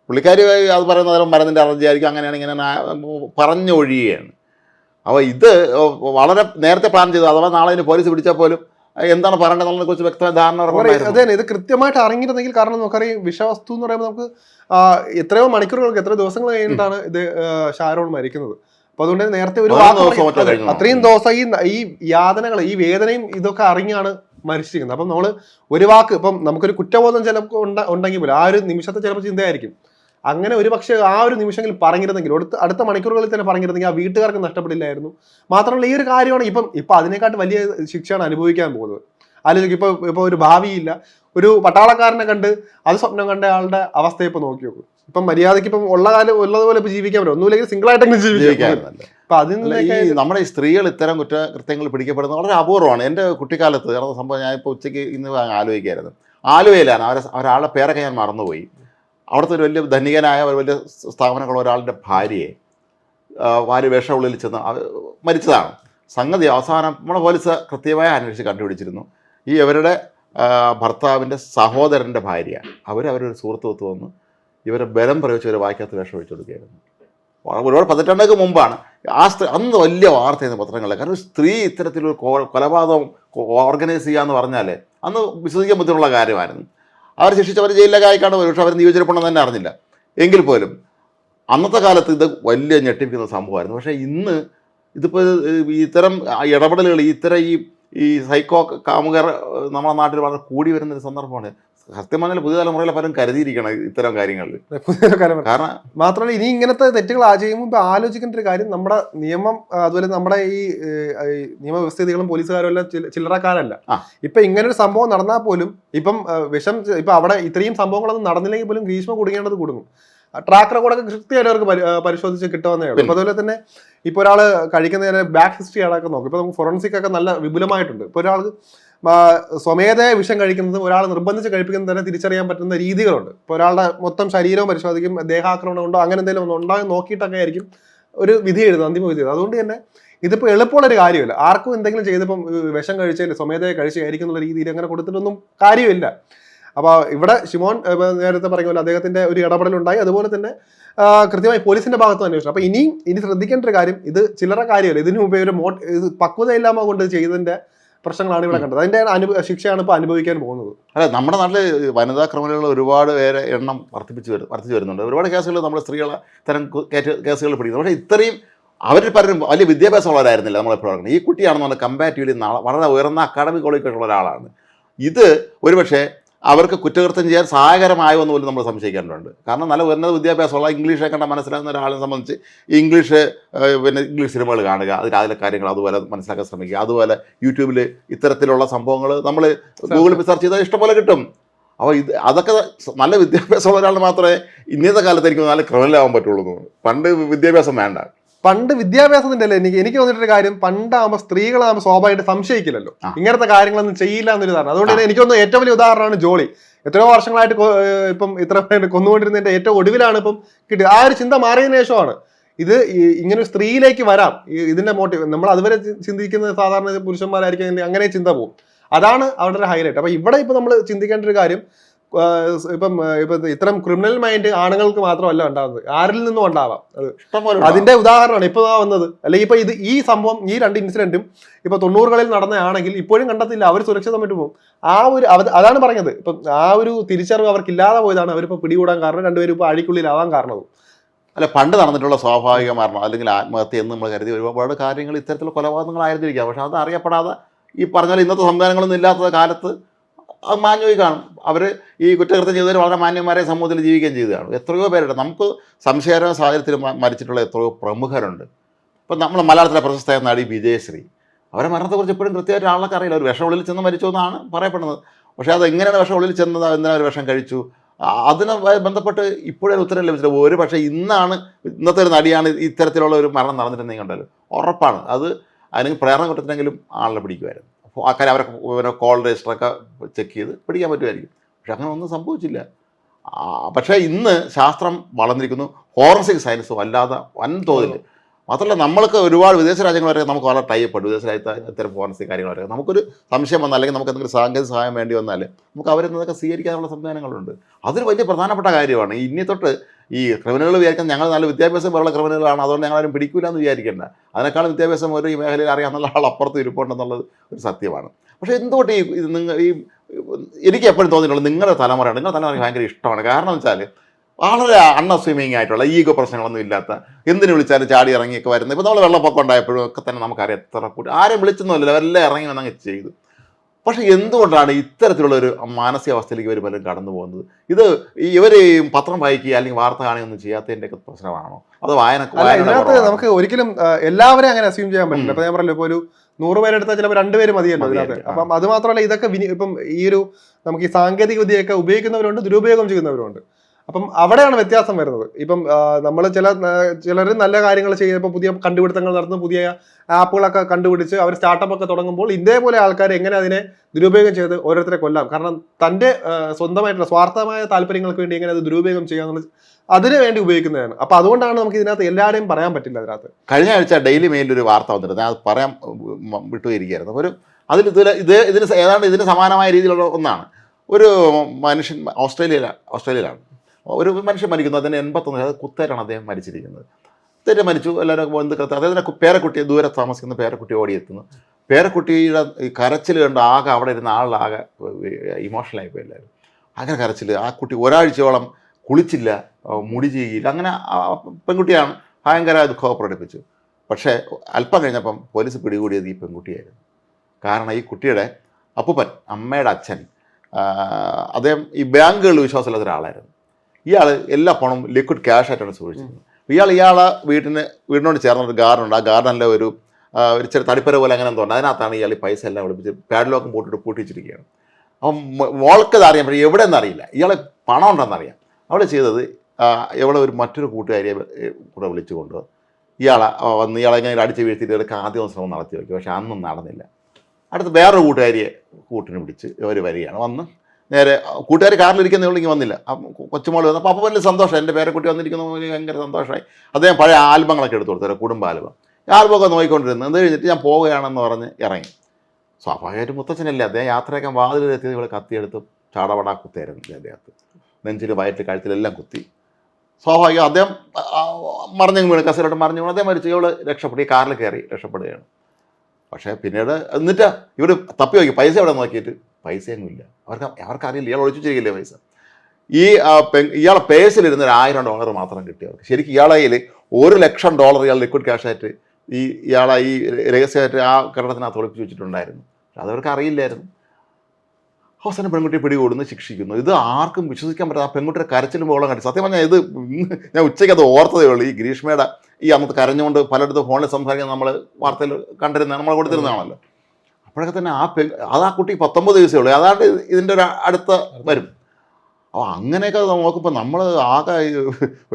പുള്ളിക്കാരി അത് പറയുന്നത് മരുന്നിന്റെ അലർജി ആയിരിക്കും അങ്ങനെയാണ് ഇങ്ങനെ പറഞ്ഞൊഴിയുകയാണ്. അപ്പോൾ ഇത് വളരെ നേരത്തെ പ്ലാൻ ചെയ്തു. അഥവാ നാളെ ഇതിന് പോലീസ് പിടിച്ചാൽ പോലും എന്താണ് പറയേണ്ടതെന്നതിനെ കുറിച്ച് വ്യക്തമായ ധാരണ അതെ. ഇത് കൃത്യമായിട്ട് അറിഞ്ഞിരുന്നെങ്കിൽ കാരണം നമുക്കറിയാം വിഷവസ്തു എന്ന് പറയുമ്പോൾ നമുക്ക് എത്രയോ മണിക്കൂറുകൾക്ക് എത്രയോ ദിവസങ്ങൾ കഴിഞ്ഞിട്ടാണ് ഇത് ഷാരോൺ മരിക്കുന്നത്. അപ്പൊ അതുകൊണ്ട് നേരത്തെ ഒരു അത്രയും ദിവസം ഈ ഈ യാതനകൾ ഈ വേദനയും ഇതൊക്കെ അറിഞ്ഞാണ് മരിച്ചിരിക്കുന്നത്. അപ്പം നമ്മൾ ഒരു വാക്ക് ഇപ്പം നമുക്കൊരു കുറ്റബോധം ചിലപ്പോൾ ഉണ്ടെങ്കിൽ പോലും ആ ഒരു നിമിഷത്തെ ചിലപ്പോൾ ചിന്തയായിരിക്കും. അങ്ങനെ ഒരു പക്ഷേ ആ ഒരു നിമിഷങ്ങളിൽ പറഞ്ഞിരുന്നെങ്കിൽ അടുത്ത അടുത്ത മണിക്കൂറുകളിൽ തന്നെ പറഞ്ഞിരുന്നെങ്കിൽ ആ വീട്ടുകാർക്ക് നഷ്ടപ്പെടില്ലായിരുന്നു. മാത്രമല്ല ഈ ഒരു കാര്യമാണ് ഇപ്പം ഇപ്പം അതിനെക്കാട്ട് വലിയ ശിക്ഷയാണ് അനുഭവിക്കാൻ പോകുന്നത്. അല്ലെങ്കിൽ ഇപ്പൊ ഇപ്പൊ ഒരു ഭാവിയില്ല. ഒരു പട്ടാളക്കാരനെ കണ്ട് അത് സ്വപ്നം കണ്ട ആളുടെ അവസ്ഥ ഇപ്പൊ നോക്കി നോക്കും. ഇപ്പം മര്യാദയ്ക്ക് ഇപ്പം ഉള്ള കാലം ഉള്ളതുപോലെ ഇപ്പൊ ജീവിക്കാൻ പറ്റും. ഒന്നുമില്ലെങ്കിൽ സിംഗിൾ ആയിട്ടെങ്കിലും ജീവിക്കാൻ ഈ നമ്മുടെ ഈ സ്ത്രീകൾ ഇത്തരം കുറ്റകൃത്യങ്ങൾ പിടിക്കപ്പെടുന്നത് വളരെ അപൂർവമാണ്. എന്റെ കുട്ടിക്കാലത്ത് നടന്ന സംഭവം ഞാൻ ഇപ്പോൾ ഉച്ചയ്ക്ക് ഇന്ന് ആലോചിക്കായിരുന്നു. ആലുവയിലാണ്. അവരെ ഒരാളുടെ പേരൊക്കെ ഞാൻ മറന്നുപോയി. അവിടുത്തെ ഒരു വലിയ ധനികനായ ഒരു വലിയ സ്ഥാപനങ്ങളുള്ള ഒരാളുടെ ഭാര്യയെ ഭാര്യ വേഷമുള്ളിൽ ചെന്ന് മരിച്ചതാണ്. സംഗതി അവസാനം നമ്മളെ പോലീസ് കൃത്യമായി അന്വേഷിച്ച് കണ്ടുപിടിച്ചിരുന്നു. ഈ ഇവരുടെ ഭർത്താവിന്റെ സഹോദരന്റെ ഭാര്യ അവർ അവരൊരു സുഹൃത്ത് വന്ന്. ഇവരെ ബലം പ്രയോഗിച്ച് ഒരു വായിക്കാത്ത വേഷം ഒഴിച്ചു കൊടുക്കുകയായിരുന്നു. ഒരുപാട് പതിറ്റാണ്ടൊക്കെ മുമ്പാണ്. ആ സ്ത്രീ അന്ന് വലിയ വാർത്തയായിരുന്നു പത്രങ്ങളിൽ കാരണം സ്ത്രീ ഇത്തരത്തിലൊരു കൊലപാതകം ഓർഗനൈസ് ചെയ്യുക എന്ന് പറഞ്ഞാൽ അന്ന് വിശ്വസിക്കാൻ ബുദ്ധിമുട്ടുള്ള കാര്യമായിരുന്നു. അവർ ശിക്ഷിച്ചവർ ജയിലിലൊക്കെ ആയിക്കാണ്ട് പക്ഷെ അവർ നിയോജനപ്പെടണം തന്നെ അറിഞ്ഞില്ല. എങ്കിൽ പോലും അന്നത്തെ കാലത്ത് ഇത് വലിയ ഞെട്ടിപ്പിക്കുന്ന സംഭവമായിരുന്നു. പക്ഷേ ഇന്ന് ഇതിപ്പോൾ ഇത്തരം ഇടപെടലുകൾ ഇത്തരം ഈ ഈ സൈക്കോ കാമുകർ നമ്മുടെ നാട്ടിൽ വളരെ കൂടി വരുന്നൊരു സന്ദർഭമാണ്. സത്യം പറഞ്ഞാൽ പുതിയ തലമുറയിലെ പലരും കരുതിയിരിക്കണം ഇത്തരം കാര്യങ്ങളിൽ കാരണം മാത്രമല്ല ഇനി ഇങ്ങനത്തെ തെറ്റുകൾ ആ ചെയ്യുമ്പോൾ ഇപ്പൊ ആലോചിക്കേണ്ട ഒരു കാര്യം നമ്മുടെ നിയമം അതുപോലെ നമ്മുടെ ഈ നിയമവ്യവസ്ഥിതികളും പോലീസുകാരും എല്ലാം ചില- ചില്ലറക്കാരല്ല. ഇപ്പൊ ഇങ്ങനെ ഒരു സംഭവം നടന്നാൽ പോലും ഇപ്പം വിഷം ഇപ്പൊ അവിടെ ഇത്രയും സംഭവങ്ങളൊന്നും നടന്നില്ലെങ്കിൽ പോലും ഗ്രീഷ്മ കുടുങ്ങേണ്ടത് കൂടുന്നു ട്രാക്ക് റെക്കോർഡൊക്കെ കൃത്യമായിട്ട് അവർക്ക് പരിശോധിച്ച് കിട്ടുമെന്നേ ഉള്ളൂ. അതുപോലെ തന്നെ ഇപ്പൊ ഒരാൾ കഴിക്കുന്നതിന് ബാക്ക് ഹിസ്റ്ററി അടക്കം നോക്കും. ഇപ്പൊ നമുക്ക് ഫോറൻസിക് ഒക്കെ നല്ല വിപുലമായിട്ടുണ്ട്. ഇപ്പൊ ഒരാൾക്ക് സ്വമേധയ വിഷം കഴിക്കുന്നതും ഒരാൾ നിർബന്ധിച്ച് കഴിപ്പിക്കുന്നത് തന്നെ തിരിച്ചറിയാൻ പറ്റുന്ന രീതികളുണ്ട്. ഇപ്പോൾ ഒരാളുടെ മൊത്തം ശരീരവും പരിശോധിക്കും ദേഹാക്രമണം ഉണ്ടോ അങ്ങനെ എന്തെങ്കിലും ഒന്നും ഉണ്ടാകും നോക്കിയിട്ടൊക്കെ ആയിരിക്കും ഒരു വിധി എഴുതുന്നത് അന്തിമ വിധി അതുകൊണ്ട് തന്നെ ഇതിപ്പോൾ എളുപ്പമുള്ളൊരു കാര്യമില്ല. ആർക്കും എന്തെങ്കിലും ചെയ്തപ്പം വിഷം കഴിച്ചില്ല സ്വമേധയെ കഴിച്ചായിരിക്കും എന്നുള്ള രീതിയിൽ അങ്ങനെ കൊടുത്തിട്ടൊന്നും കാര്യമില്ല. അപ്പോൾ ഇവിടെ ഷിമോൻ നേരത്തെ പറഞ്ഞ പോലെ അദ്ദേഹത്തിന്റെ ഒരു ഇടപെടലുണ്ടായി. അതുപോലെ തന്നെ കൃത്യമായി പോലീസിന്റെ ഭാഗത്ത് അന്വേഷണം. അപ്പോൾ ഇനിയും ഇനി ശ്രദ്ധിക്കേണ്ട ഒരു കാര്യം ഇത് ചില്ലറ കാര്യമല്ല. ഇതിനു മുമ്പേ ഒരു മോട്ട് പക്വതയില്ലാമ കൊണ്ട് ചെയ്തതിന്റെ പ്രശ്നങ്ങളാണ് ഇവിടെ കണ്ടത്. അതിന്റെ അനുഭവ ശിക്ഷയാണ് ഇപ്പൊ അനുഭവിക്കാൻ പോകുന്നത്. അല്ല നമ്മുടെ നാട്ടിൽ വനിതാ ക്രിമിനലുകൾ ഒരുപാട് പേരെ എണ്ണം വർദ്ധിപ്പിച്ച് വരും വർദ്ധിച്ചു വരുന്നുണ്ട്. ഒരുപാട് കേസുകൾ നമ്മൾ സ്ത്രീകളെ തരം കേസുകൾ പിടിക്കുന്നു. പക്ഷേ ഇത്രയും അവരിൽ പലരും വലിയ വിദ്യാഭ്യാസമുള്ളവരായിരുന്നില്ല നമ്മളെപ്പോഴും ഈ കുട്ടിയാണെന്ന് പറഞ്ഞാൽ കമ്പാരിറ്റീവ്ലി വളരെ ഉയർന്ന അക്കാഡമിക് ക്വാളിഫിക്കേഷൻ ഉള്ള ഒരാളാണ്. ഇത് ഒരുപക്ഷെ അവർക്ക് കുറ്റകൃത്യം ചെയ്യാൻ സഹായകരമായോ എന്ന് പോലും നമ്മൾ സംശയിക്കേണ്ടതുണ്ട് കാരണം നല്ല ഉയർന്ന വിദ്യാഭ്യാസമുള്ള ഇംഗ്ലീഷ് കണ്ട മനസ്സിലാകുന്ന ഒരാളെ സംബന്ധിച്ച് ഇംഗ്ലീഷ് പിന്നെ ഇംഗ്ലീഷ് സിനിമകൾ കാണുക അതിൽ അതിലെ കാര്യങ്ങൾ അതുപോലെ മനസ്സിലാക്കാൻ ശ്രമിക്കുക അതുപോലെ യൂട്യൂബിൽ ഇത്തരത്തിലുള്ള സംഭവങ്ങൾ നമ്മൾ ഗൂഗിളിൽ സെർച്ച് ചെയ്താൽ ഇഷ്ടംപോലെ കിട്ടും. അപ്പോൾ ഇത് അതൊക്കെ നല്ല വിദ്യാഭ്യാസമുള്ള ഒരാൾ മാത്രമേ ഇന്നത്തെ കാലത്ത് എനിക്ക് നല്ല ക്രിമിനലാവാൻ പറ്റുള്ളൂ പണ്ട് വിദ്യാഭ്യാസം വേണ്ട. പണ്ട് വിദ്യാഭ്യാസത്തിന്റെ അല്ലേ എനിക്ക് എനിക്ക് തോന്നിയിട്ടൊരു കാര്യം പണ്ടാകുമ്പോൾ സ്ത്രീകളാകുമ്പോൾ സ്വാഭാവികമായിട്ട് സംശയിക്കില്ലല്ലോ. ഇങ്ങനത്തെ കാര്യങ്ങളൊന്നും ചെയ്യില്ല എന്നൊരു ധാരണ. അതുകൊണ്ട് തന്നെ എനിക്ക് തോന്നുന്നു ഏറ്റവും വലിയ ഉദാഹരണമാണ് ജോളി. എത്രയോ വർഷങ്ങളായിട്ട് ഇപ്പം ഇത്ര കൊന്നുകൊണ്ടിരുന്നതിന്റെ ഏറ്റവും ഒടുവിലാണ് ഇപ്പം കിട്ടിയത്. ആ ഒരു ചിന്ത മാറിയതിനു ശേഷമാണ്. ഇത് ഇങ്ങനെ ഒരു സ്ത്രീയിലേക്ക് വരാം. ഇതിന്റെ മോട്ടീവ് നമ്മൾ അതുവരെ ചിന്തിക്കുന്ന സാധാരണ പുരുഷന്മാരായിരിക്കും അങ്ങനെ ചിന്ത പോകും. അതാണ് അവരുടെ ഒരു ഹൈലൈറ്റ് അപ്പൊ ഇവിടെ ഇപ്പൊ നമ്മൾ ചിന്തിക്കേണ്ട ഒരു കാര്യം ഇപ്പം ഇപ്പൊ ഇത്തരം ക്രിമിനൽ മൈൻഡ് ആണുങ്ങൾക്ക് മാത്രമല്ല ഉണ്ടാവുന്നത്. ആരിൽ നിന്നും ഉണ്ടാവാം. അത് അതിന്റെ ഉദാഹരണമാണ് ഇപ്പൊ വന്നത്. അല്ലെങ്കിൽ ഇപ്പൊ ഇത് ഈ സംഭവം ഈ രണ്ട് ഇൻസിഡന്റും ഇപ്പൊ തൊണ്ണൂറുകളിൽ നടന്നതാണെങ്കിൽ ഇപ്പോഴും കണ്ടെത്തില്ല. അവർ സുരക്ഷിതമായിട്ട് പോകും. ആ ഒരു അതാണ് പറഞ്ഞത്. ഇപ്പൊ ആ ഒരു തിരിച്ചറിവ് അവർക്ക് ഇല്ലാതെ പോയതാണ്. അവരിപ്പോ പിടികൂടാൻ കാരണം രണ്ടുപേരും ഇപ്പൊ അഴിക്കുള്ളിലാവാൻ കാരണവും. അല്ല പണ്ട് നടന്നിട്ടുള്ള സ്വാഭാവിക മരണം അല്ലെങ്കിൽ ആത്മഹത്യ എന്ന് നമ്മൾ കരുതി ഒരുപാട് കാര്യങ്ങൾ ഇത്തരത്തിലുള്ള കൊലപാതകങ്ങളായിരുന്നിരിക്കാം പക്ഷെ അത് അറിയപ്പെടാതെ ഈ പറഞ്ഞാൽ ഇന്നത്തെ സംവിധാനങ്ങളൊന്നും ഇല്ലാത്ത കാലത്ത് മാഞ്ഞു കാണും. അവർ ഈ കുറ്റകൃത്യം ചെയ്തവർ വളരെ മാന്യന്മാരെ സമൂഹത്തിൽ ജീവിക്കുകയും ചെയ്തതാണ്. എത്രയോ പേരുണ്ട്. നമുക്ക് സംശയകരമായ സാഹചര്യത്തിൽ മരിച്ചിട്ടുള്ള എത്രയോ പ്രമുഖരുണ്ട്. ഇപ്പം നമ്മൾ മലയാളത്തിലെ പ്രശസ്തയായ നടി വിജയശ്രീ. അവരെ മരണത്തെക്കുറിച്ച് എപ്പോഴും കൃത്യമായിട്ട് ആളൊക്കെ അറിയില്ല. ഒരു വിഷം ഉള്ളിൽ ചെന്ന് മരിച്ചു എന്നാണ് പറയപ്പെടുന്നത്. പക്ഷേ അത് എങ്ങനെയാണ് വിഷം ഉള്ളിൽ ചെന്നത്? എന്തിനാ ഒരു വിഷം കഴിച്ചു? അതിനെ ബന്ധപ്പെട്ട് ഇപ്പോഴേ ഉത്തരം ലഭിച്ചില്ല ഒരു പക്ഷേ ഇന്നാണ് ഇന്നത്തെ ഒരു നടിയാണ് ഇത്തരത്തിലുള്ള ഒരു മരണം നടന്നിട്ടുണ്ടെങ്കിൽ കണ്ടാലും ഉറപ്പാണ്. അത് അതിന് പ്രേരണ കിട്ടത്തിനെങ്കിലും ആളെ പിടിക്കുമായിരുന്നു. അപ്പോൾ അവരെ പിന്നെ കോൾ രജിസ്റ്ററൊക്കെ ചെക്ക് ചെയ്ത് പിടിക്കാൻ പറ്റുമായിരിക്കും. പക്ഷെ അങ്ങനെ ഒന്നും സംഭവിച്ചില്ല. പക്ഷേ ഇന്ന് ശാസ്ത്രം വളർന്നിരിക്കുന്നു. ഫോറൻസിക് സയൻസ് വല്ലാതെ വൻതോതിൽ. മാത്രമല്ല നമ്മൾക്ക് ഒരുപാട് വിദേശ രാജ്യങ്ങൾ വരെ നമുക്ക് വളരെ ടൈപ്പ് വിദേശ രാജ്യത്ത് ഇത്തരം ഫോറൻസിക് കാര്യങ്ങൾ വരെ. നമുക്കൊരു സംശയം വന്നാൽ അല്ലെങ്കിൽ നമുക്ക് എന്തെങ്കിലും സാങ്കേതിക സഹായം വേണ്ടി വന്നാൽ നമുക്ക് അവരിൽ നിന്നൊക്കെ സ്വീകരിക്കാനുള്ള സംവിധാനങ്ങളുണ്ട്. അതൊരു വലിയ പ്രധാനപ്പെട്ട കാര്യമാണ്. ഇനി തൊട്ട് ഈ ക്രിമിനലുകൾ വിചാരിക്കാൻ ഞങ്ങൾ നല്ല വിദ്യാഭ്യാസം പോലുള്ള ക്രിമിനലുകളാണ് അതുകൊണ്ട് ഞങ്ങളാരും പിടിക്കില്ല എന്ന് വിചാരിക്കേണ്ട. അതിനേക്കാളും വിദ്യാഭ്യാസം ഒരു ഈ മേഖലയിൽ അറിയാവുന്ന ആൾ അപ്പുറത്ത് ഇരിപ്പുണ്ടെന്നുള്ളത് ഒരു സത്യമാണ്. പക്ഷേ എന്തുകൊണ്ട് ഈ ഇത് നിങ്ങൾ ഈ എനിക്ക് എപ്പോഴും തോന്നിയിട്ടുള്ളത് നിങ്ങളുടെ തലമുറയാണ്. നിങ്ങളുടെ തലമുറ ഭയങ്കര ഇഷ്ടമാണ്. കാരണം വെച്ചാൽ വളരെ അൺഅസ്യൂമിങ് ആയിട്ടുള്ള ഈഗോ പ്രശ്നങ്ങളൊന്നും ഇല്ലാത്ത എന്തിനു വിളിച്ചാലും ചാടി ഇറങ്ങിയൊക്കെ വരുന്നത് ഇപ്പോൾ നമ്മൾ വെള്ളപ്പൊക്കം ഉണ്ടായപ്പോഴും ഒക്കെ തന്നെ നമുക്കറിയാം എത്ര കൂടി ആരും വിളിച്ചൊന്നുമില്ല അവരെല്ലാം ഇറങ്ങി വന്നങ്ങ് ചെയ്തു. പക്ഷേ എന്തുകൊണ്ടാണ് ഇത്തരത്തിലുള്ള ഒരു മാനസികാവസ്ഥയിലേക്ക് ഇവർ പലരും കടന്നു പോകുന്നത്? ഇത് ഇവർ പത്രം വായിക്കുക അല്ലെങ്കിൽ വാർത്ത കാണുകയൊന്നും ചെയ്യാത്തതിന്റെയൊക്കെ പ്രശ്നമാണോ? അത് വായന ഇതിനകത്ത് നമുക്ക് ഒരിക്കലും എല്ലാവരെയും അങ്ങനെ അസ്യൂം ചെയ്യാൻ പറ്റില്ല. ഇപ്പൊ ഞാൻ പറഞ്ഞല്ലോ ഇപ്പോൾ ഒരു നൂറ് പേരെടുത്താൽ ചിലപ്പോൾ രണ്ടുപേര് മതിയല്ലോ ഇതിനകത്ത്. ആ. അപ്പം അത് മാത്രമല്ല ഇതൊക്കെ ഇപ്പം ഈ ഒരു നമുക്ക് ഈ സാങ്കേതിക വിദ്യയൊക്കെ ഉപയോഗിക്കുന്നവരുണ്ട് ദുരുപയോഗം ചെയ്യുന്നവരുണ്ട് അപ്പം അവിടെയാണ് വ്യത്യാസം വരുന്നത്. ഇപ്പം നമ്മൾ ചില ചിലർ നല്ല കാര്യങ്ങൾ ചെയ്യുന്ന ഇപ്പം പുതിയ കണ്ടുപിടുത്തങ്ങൾ നടത്തുന്ന പുതിയ ആപ്പുകളൊക്കെ കണ്ടുപിടിച്ച് അവർ സ്റ്റാർട്ടപ്പ് ഒക്കെ തുടങ്ങുമ്പോൾ ഇതേപോലെ ആൾക്കാർ എങ്ങനെ അതിനെ ദുരുപയോഗം ചെയ്ത് ഓരോരുത്തരെ കൊല്ലാം? കാരണം തന്റെ സ്വന്തമായിട്ടുള്ള സ്വാർത്ഥമായ താല്പര്യങ്ങൾക്ക് വേണ്ടി എങ്ങനെ അത് ദുരുപയോഗം ചെയ്യാന്നുള്ളത് അതിനു വേണ്ടി ഉപയോഗിക്കുന്നതാണ്. അപ്പൊ അതുകൊണ്ടാണ് നമുക്ക് ഇതിനകത്ത് എല്ലാവരെയും പറയാൻ പറ്റില്ല അതിനകത്ത്. കഴിഞ്ഞ ആഴ്ച ഡെയിലി മെയിലിൽ ഒരു വാർത്ത വന്നിരുന്നു. അത് പറയാൻ വിട്ടുപോയിരിക്കുകയായിരുന്നു. ഒരു അതിൽ ഇതിൽ ഇത് ഇതിന് ഏതാണ്ട് ഇതിന് സമാനമായ രീതിയിലുള്ള ഒന്നാണ്. ഒരു മനുഷ്യൻ ഓസ്ട്രേലിയയിലാണ് ഓസ്ട്രേലിയയിലാണ്. ഒരു മനുഷ്യൻ മരിക്കുന്നു അതിന് എൺപത്തൊന്ന് അത് കുത്തേറ്റാണ് അദ്ദേഹം മരിച്ചിരിക്കുന്നത്. കുത്തേറ്റ് മരിച്ചു എല്ലാവരും ബന്ധുക്കത്ത് അദ്ദേഹത്തിന്റെ പേരക്കുട്ടിയെ ദൂരെ താമസിക്കുന്ന പേരക്കുട്ടി ഓടിയെത്തുന്നു പേരക്കുട്ടിയുടെ കരച്ചിൽ കണ്ട് ആകെ അവിടെ ഇരുന്ന ആളിലാകെ ഇമോഷണലായി പോയി എല്ലാവരും അങ്ങനെ കരച്ചിൽ ആ കുട്ടി ഒരാഴ്ചയോളം കുളിച്ചില്ല മുടി ചെയ്യില്ല അങ്ങനെ പെൺകുട്ടിയാണ് ഭയങ്കര ദുഃഖം പ്രകടിപ്പിച്ചു. പക്ഷേ അല്പം കഴിഞ്ഞപ്പം പോലീസ് പിടികൂടിയത് ഈ പെൺകുട്ടിയായിരുന്നു. കാരണം ഈ കുട്ടിയുടെ അപ്പൂപ്പൻ അമ്മയുടെ അച്ഛൻ അദ്ദേഹം ഈ ബാങ്കുകളിൽ വിശ്വാസമില്ലാത്ത ഒരാളായിരുന്നു. ഇയാൾ എല്ലാ പണവും ലിക്വിഡ് ക്യാഷ് ആയിട്ടാണ് സൂക്ഷിച്ചിരുന്നത് ഇയാൾ ഇയാളെ വീട്ടിന് വീടിനോട് ചേർന്നൊരു ഗാർഡൻ ഉണ്ട്. ആ ഗാർഡനിലെ ഒരു ഒരു ചെറിയ തടിപ്പര പോലെ അങ്ങനെ ഉണ്ട്. അതിനകത്താണ് ഇയാൾ ഈ പൈസ എല്ലാം ഒളിപ്പിച്ച് പാഡ്ലോക്കും പോട്ടിട്ട് പൂട്ടിച്ചിരിക്കുകയാണ് അപ്പം മ- മോൾക്കത് അറിയാൻ പറ്റും. എവിടെ എന്നറിയില്ല ഇയാളെ പണം ഉണ്ടെന്നറിയാം അവൾ ചെയ്തത് ഇവളെ ഒരു മറ്റൊരു കൂട്ടുകാരിയെ കൂടെ വിളിച്ചു കൊണ്ടുവന്ന് ഇയാളെ വന്ന് ഇയാളെ ഇങ്ങനെ അടിച്ച് വീഴ്ത്തിയിട്ട് ഇവർക്ക് ആദ്യം ശ്രമം നടത്തി വയ്ക്കും പക്ഷെ അന്നും നടന്നില്ല. അടുത്ത് വേറൊരു കൂട്ടുകാരിയെ കൂട്ടിന് പിടിച്ച് ഇവർ വരികയാണ്. വന്ന് നേരെ കൂട്ടുകാർ കാറിലിരിക്കുന്ന ഇങ്ങനെ വന്നില്ല. കൊച്ചുമോൾ വന്നു. അപ്പോൾ വലിയ സന്തോഷം എന്റെ പേരക്കുട്ടി വന്നിരിക്കുന്ന ഭയങ്കര സന്തോഷമായി. അദ്ദേഹം പഴയ ആൽബങ്ങളൊക്കെ എടുത്തു കൊടുത്തു കുടുംബ ആൽബം. ആൽബമൊക്കെ നോക്കിക്കൊണ്ടിരുന്നു. എന്ത് കഴിഞ്ഞിട്ട് ഞാൻ പോവുകയാണെന്ന് പറഞ്ഞ് ഇറങ്ങി. സ്വാഭാവികമായിട്ടും മുത്തച്ഛനല്ലേ? അദ്ദേഹം യാത്രയൊക്കെ വാതിലെത്തിയത് ഇവിടെ കത്തിയെടുത്ത് ചാടപടാ കുത്തിയായിരുന്നു അദ്ദേഹത്ത്. നെഞ്ചിൽ വയറ്റിൽ കഴുത്തിലെല്ലാം കുത്തി. സ്വാഭാവികം അദ്ദേഹം മറിഞ്ഞങ്ങ് മറിഞ്ഞു വീണ് കസേരയോട്ട് മറിഞ്ഞു വീണ്. അദ്ദേഹം മരിച്ചു. ഇവൾ രക്ഷപ്പെട്ടു. ഈ കാറിൽ കയറി രക്ഷപ്പെടുകയാണ്. പക്ഷേ പിന്നീട് എന്നിട്ട് ഇവർ തപ്പി നോക്കി പൈസ എവിടെ നോക്കിയിട്ട്? പൈസയൊന്നുമില്ല. അവർക്ക് അവർക്ക് അവർക്കറിയില്ല ഇയാൾ ഒഴിച്ചു ചെയ്യില്ലേ പൈസ? ഈ ഇയാളെ പേഴ്സിലിരുന്ന ഒരു ആയിരം ഡോളർ മാത്രം കിട്ടി അവർക്ക്. ശരിക്കും ഇയാളെ ഒരു ലക്ഷം ഡോളർ ഇയാൾ ലിക്വിഡ് ക്യാഷായിട്ട് ഈ ഇയാളെ ഈ രഹസ്യമായിട്ട് ആ കെട്ടിടത്തിനകത്ത് ഒളിപ്പിച്ച് വെച്ചിട്ടുണ്ടായിരുന്നു. അതവർക്ക് അറിയില്ലായിരുന്നു. അവസാനം പെൺകുട്ടിയെ പിടികൂടുന്നു ശിക്ഷിക്കുന്നു. ഇത് ആർക്കും വിശ്വസിക്കാൻ പറ്റാത്ത ആ പെൺകുട്ടിയുടെ കരച്ചിലും ബോളം കണ്ടി സത്യം പറഞ്ഞാൽ ഇത് ഞാൻ ഉച്ചയ്ക്ക് അത് ഓർത്തതേ ഉള്ളൂ. ഈ ഗ്രീഷ്മയുടെ ഈ അന്നത്തെ കരഞ്ഞുകൊണ്ട് പലയിടത്തും ഫോണിൽ സംസാരിക്കാൻ നമ്മൾ വാർത്തയിൽ കണ്ടിരുന്ന നമ്മൾ കൊടുത്തിരുന്നതാണല്ലോ. അപ്പോഴൊക്കെ തന്നെ ആ പെ അത് ആ കുട്ടി പത്തൊമ്പത് ദിവസമേ ഉള്ളൂ. അതാണ്ട് ഇതിന്റെ ഒരു അടുത്ത വരും. അപ്പോൾ അങ്ങനെയൊക്കെ നോക്കുമ്പോൾ നമ്മൾ ആകെ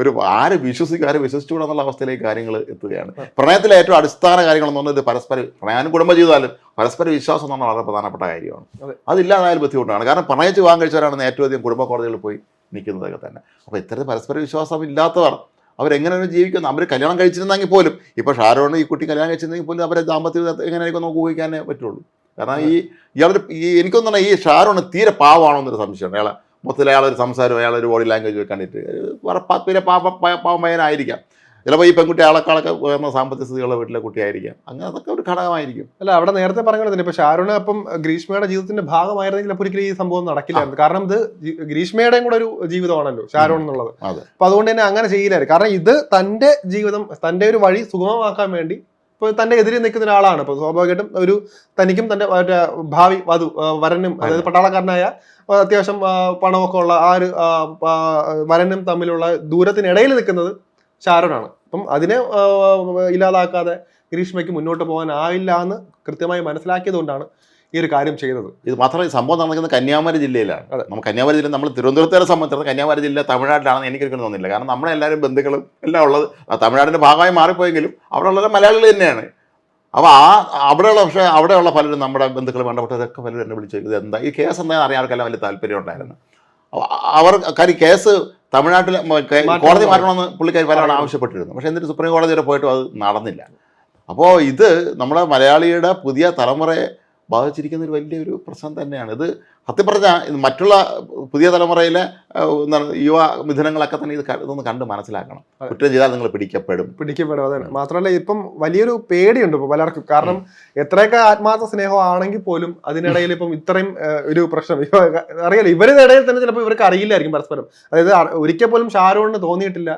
ഒരു ആര് വിശ്വസിക്കും ആരെ വിശ്വസിച്ചുകൂടാ എന്നുള്ള അവസ്ഥയിലേക്ക് കാര്യങ്ങൾ എത്തുകയാണ്. പ്രണയത്തിലെ ഏറ്റവും അടിസ്ഥാന കാര്യങ്ങളെന്ന് പറഞ്ഞത് പരസ്പര പ്രണയാനും കുടുംബജീവിതാലും പരസ്പര വിശ്വാസം എന്ന് പറഞ്ഞാൽ വളരെ പ്രധാനപ്പെട്ട കാര്യമാണ്. അതെ. അതില്ലാതായാലും ബുദ്ധിമുട്ടാണ്. കാരണം പ്രണയിച്ച് കഴിച്ചവരാണ് ഏറ്റവും അധികം കുടുംബ കോടതികളിൽ പോയി നിൽക്കുന്നതൊക്കെ തന്നെ. അപ്പോൾ ഇത്തരത്തിൽ പരസ്പര വിശ്വാസം ഇല്ലാത്തവർ അവരെങ്ങനെ ജീവിക്കുന്നത് അവർ കല്യാണം കഴിച്ചിരുന്നെങ്കിൽ പോലും ഇപ്പോൾ ഷാരോണ് ഈ കുട്ടി കല്യാണം കഴിച്ചിരുന്നെങ്കിൽ പോലും അവരെ ദാമ്പത്യ എങ്ങനെയൊക്കെ എങ്ങനെയായിരിക്കും നമുക്ക് ഊഹിക്കാനേ പറ്റുള്ളൂ. കാരണം ഈ ഇയാളൊരു ഈ എനിക്കൊന്നും ഈ ഷാരോണ് തീരെ പാവമാണോ എന്നൊരു സംശയമാണ് അയാളെ മൊത്തത്തിൽ അയാളൊരു സംസാരം അയാളൊരു ബോഡി ലാംഗ്വേജ് കണ്ടിട്ട്. പിന്നെ പാപ പാവമയനായിരിക്കാം ചിലപ്പോൾ ഈ പെൺകുട്ടി ആളെക്കാളൊക്കെ ഉയർന്ന സാമ്പത്തിക സ്ഥിതിയുള്ള വീട്ടിലെ കുട്ടിയായിരിക്കാം. അങ്ങനെ അതൊക്കെ ഒരു ഘടകമായിരിക്കും. അല്ല അവിടെ നേരത്തെ പറഞ്ഞത് തന്നെ ഇപ്പൊ ഷാരൂണ് അപ്പം ഗ്രീഷ്മയുടെ ജീവിതത്തിന്റെ ഭാഗമായിരുന്നെങ്കിൽ അപ്പൊ ഒരിക്കലും ഈ സംഭവം നടക്കില്ലായിരുന്നു കാരണം ഇത് ഗ്രീഷ്മയുടെയും കൂടെ ഒരു ജീവിതമാണല്ലോ ഷാരൂൺ എന്നുള്ളത്. അപ്പൊ അതുകൊണ്ട് തന്നെ അങ്ങനെ ചെയ്യില്ലായിരുന്നു. കാരണം ഇത് തന്റെ ജീവിതം തന്റെ ഒരു വഴി സുഗമമാക്കാൻ വേണ്ടി തന്റെ എതിരെ നിൽക്കുന്ന ഒരാളാണ്. ഇപ്പൊ സ്വാഭാവികമായിട്ടും ഒരു തനിക്കും തന്റെ ഭാവി വധു വരനും അതായത് പട്ടാളക്കാരനായ അത്യാവശ്യം പണമൊക്കെ ഉള്ള ആ ഒരു വരനും തമ്മിലുള്ള ദൂരത്തിനിടയിൽ നിൽക്കുന്നത് ഷാരോനാണ് അപ്പം അതിനെ ഇല്ലാതാക്കാതെ ഗ്രീഷ്മയ്ക്ക് മുന്നോട്ട് പോകാനാവില്ല എന്ന് കൃത്യമായി മനസ്സിലാക്കിയത് കൊണ്ടാണ് ഈ ഒരു കാര്യം ചെയ്തത്. ഇത് മാത്രമല്ല സംഭവം നടക്കുന്നത് കന്യാകുമാരി ജില്ലയിലാണ്. അതെ. നമ്മൾ കന്യാകുമാരി ജില്ല നമ്മൾ തിരുവനന്തപുരത്തെ സംബന്ധിച്ചിടത്തോളം കന്യാകുമാരി ജില്ല തമിഴ്നാട്ടിലാണെന്ന് എനിക്കൊരിക്കലും തോന്നുന്നില്ല കാരണം നമ്മളെല്ലാവരും ബന്ധുക്കളും എല്ലാം ഉള്ളത് തമിഴ്നാടിന്റെ ഭാഗമായി മാറിപ്പോയെങ്കിലും അവിടെ ഉള്ളത് മലയാളികൾ തന്നെയാണ്. അപ്പോൾ ആ അവിടെയുള്ള പക്ഷേ അവിടെയുള്ള പലരും നമ്മുടെ ബന്ധുക്കൾ വേണ്ടപ്പെട്ടവരൊക്കെ പലരും എന്നെ വിളിച്ചു ഇത് എന്താ ഈ കേസ് എന്താണെന്ന് അറിയാൻ ആൾക്കെല്ലാം വലിയ താല്പര്യം ഉണ്ടായിരുന്നു. അവർ കാര്യം കേസ് തമിഴ്നാട്ടിൽ കോടതി മാറ്റണമെന്ന് പുള്ളിക്കാരി പലരോട് ആവശ്യപ്പെട്ടിരുന്നു. പക്ഷേ എന്നിട്ട് സുപ്രീം കോടതി വരെ പോയിട്ടും അത് നടന്നില്ല. അപ്പോൾ ഇത് നമ്മുടെ മലയാളിയുടെ പുതിയ തലമുറയെ ബാധിച്ചിരിക്കുന്ന ഒരു വലിയൊരു പ്രശ്നം തന്നെയാണ്. ഇത് സത്യം പറഞ്ഞാൽ മറ്റുള്ള പുതിയ തലമുറയിലെ എന്താണ് യുവ മിഥുനങ്ങളൊക്കെ തന്നെ ഇത് ഇതൊന്ന് കണ്ട് മനസ്സിലാക്കണം. കുറ്റം ചെയ്താൽ നിങ്ങൾ പിടിക്കപ്പെടും. പിടിക്കപ്പെടും അതാണ്. മാത്രമല്ല ഇപ്പം വലിയൊരു പേടിയുണ്ട് ഇപ്പോൾ പലർക്കും. കാരണം എത്രയൊക്കെ ആത്മാർത്ഥ സ്നേഹമാണെങ്കിൽ പോലും അതിനിടയിൽ ഇപ്പം ഇത്രയും ഒരു പ്രശ്നം. അറിയില്ല അറിയാലോ ഇവരുടെ ഇടയിൽ തന്നെ ചിലപ്പോൾ ഇവർക്ക് അറിയില്ലായിരിക്കും പരസ്പരം. അതായത് ഒരിക്കൽ പോലും ഷാരൂണിന് തോന്നിയിട്ടില്ല.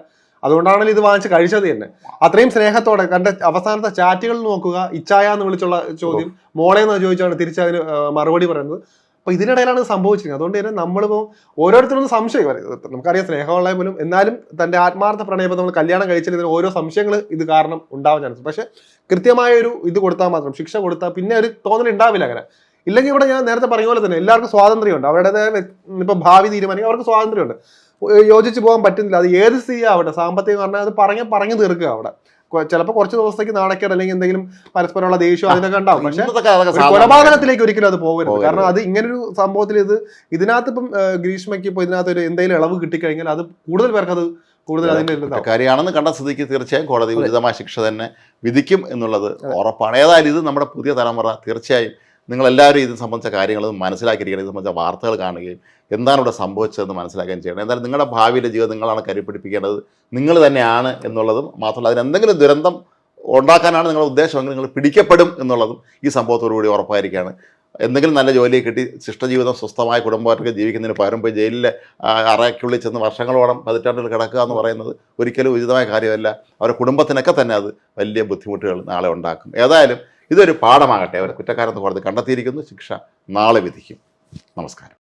അതുകൊണ്ടാണല്ലോ ഇത് വാങ്ങിച്ച് കഴിച്ചത് തന്നെ. അത്രയും സ്നേഹത്തോടെ കണ്ട അവസാനത്തെ ചാറ്റുകൾ നോക്കുക ഇച്ചായ എന്ന് വിളിച്ചുള്ള ചോദ്യം മോളെ എന്ന് ചോദിച്ചാണ് തിരിച്ചതിന് മറുപടി പറയുന്നത്. അപ്പൊ ഇതിനിടയിലാണ് ഇത് സംഭവിച്ചിരിക്കുന്നത്. അതുകൊണ്ട് തന്നെ നമ്മളിപ്പോ ഓരോരുത്തരും സംശയം. നമുക്കറിയാം സ്നേഹമുള്ള പോലും എന്നാലും തന്റെ ആത്മാർത്ഥ പ്രണയപ്പം നമ്മൾ കല്യാണം കഴിച്ചാൽ ഇതിന് ഓരോ സംശയങ്ങൾ ഇത് കാരണം ഉണ്ടാവാൻ ചാൻസ് പക്ഷെ കൃത്യമായ ഒരു ഇത് കൊടുത്താൽ മാത്രം ശിക്ഷ കൊടുത്താൽ പിന്നെ ഒരു തോന്നൽ ഉണ്ടാവില്ല അങ്ങനെ. ഇല്ലെങ്കിൽ ഇവിടെ ഞാൻ നേരത്തെ പറഞ്ഞ പോലെ തന്നെ എല്ലാവർക്കും സ്വാതന്ത്ര്യമുണ്ട്. അവരുടേതായ ഇപ്പൊ ഭാവി തീരുമാനിക്കും അവർക്ക് സ്വാതന്ത്ര്യമുണ്ട്. യോജിച്ച് പോകാൻ പറ്റുന്നില്ല. അത് ഏത് സ്ഥിതി ആവട്ടെ സാമ്പത്തികം പറഞ്ഞാൽ അത് പറഞ്ഞ പറഞ്ഞു തീർക്കുക അവിടെ. ചിലപ്പോൾ കുറച്ച് ദിവസത്തേക്ക് നാണക്കേട് അല്ലെങ്കിൽ എന്തെങ്കിലും പരസ്പരമുള്ള ദേഷ്യം അതിനൊക്കെ ഉണ്ടാവും. പക്ഷെ കൊലപാതകത്തിലേക്ക് ഒരിക്കലും അത് പോകരുത്. കാരണം അത് ഇങ്ങനൊരു സംഭവത്തിൽ ഇത് ഇതിനകത്ത് ഇപ്പം ഗ്രീഷ്മയ്ക്ക് ഇപ്പൊ ഇതിനകത്ത് ഒരു എന്തെങ്കിലും ഇളവ് കിട്ടിക്കഴിഞ്ഞാൽ അത് കൂടുതൽ പേർക്ക് അത് കൂടുതൽ അതിന്റെ കാര്യമാണെന്ന് കണ്ട സ്ഥിതിക്ക് തീർച്ചയായും കോടതി ഉചിതമായ ശിക്ഷ തന്നെ വിധിക്കും എന്നുള്ളത് ഉറപ്പാണ്. ഏതായാലും ഇത് നമ്മുടെ പുതിയ തലമുറ തീർച്ചയായും നിങ്ങളെല്ലാവരും ഇത് സംബന്ധിച്ച കാര്യങ്ങൾ മനസ്സിലാക്കിയിരിക്കണം. ഇത് സംബന്ധിച്ച വാർത്തകൾ കാണുകയും എന്താണ് ഇവിടെ സംഭവിച്ചതെന്ന് മനസ്സിലാക്കുകയും ചെയ്യണം. എന്തായാലും നിങ്ങളുടെ ഭാവിയിലെ ജീവിതം നിങ്ങളാണ് കരുപിടിപ്പിക്കേണ്ടത് നിങ്ങൾ തന്നെയാണ് എന്നുള്ളതും മാത്രമല്ല അതിനെന്തെങ്കിലും ദുരന്തം ഉണ്ടാക്കാനാണ് നിങ്ങളുടെ ഉദ്ദേശമെങ്കിൽ നിങ്ങൾ പിടിക്കപ്പെടും എന്നുള്ളതും ഈ സംഭവത്തോടുകൂടി ഉറപ്പായിരിക്കുകയാണ്. എന്തെങ്കിലും നല്ല ജോലി കിട്ടി ശിഷ്ടജീവിതം സ്വസ്ഥമായ കുടുംബമായിട്ടൊക്കെ ജീവിക്കുന്നതിന് പകരം പോയി ജയിലിലെ അറയ്ക്കുള്ളിൽ ചെന്ന് വർഷങ്ങളോളം പതിറ്റാണ്ടുകൾ കിടക്കുക എന്ന് പറയുന്നത് ഒരിക്കലും ഉചിതമായ കാര്യമല്ല. അവരുടെ കുടുംബത്തിനൊക്കെ തന്നെ അത് വലിയ ബുദ്ധിമുട്ടുകൾ നാളെ ഉണ്ടാക്കും. ഏതായാലും ഇതൊരു പാഠമാകട്ടെ. അവർ കുറ്റക്കാരെന്ന് കോടതി കണ്ടെത്തിയിരിക്കുന്നു. ശിക്ഷ നാളെ വിധിക്കും. നമസ്കാരം.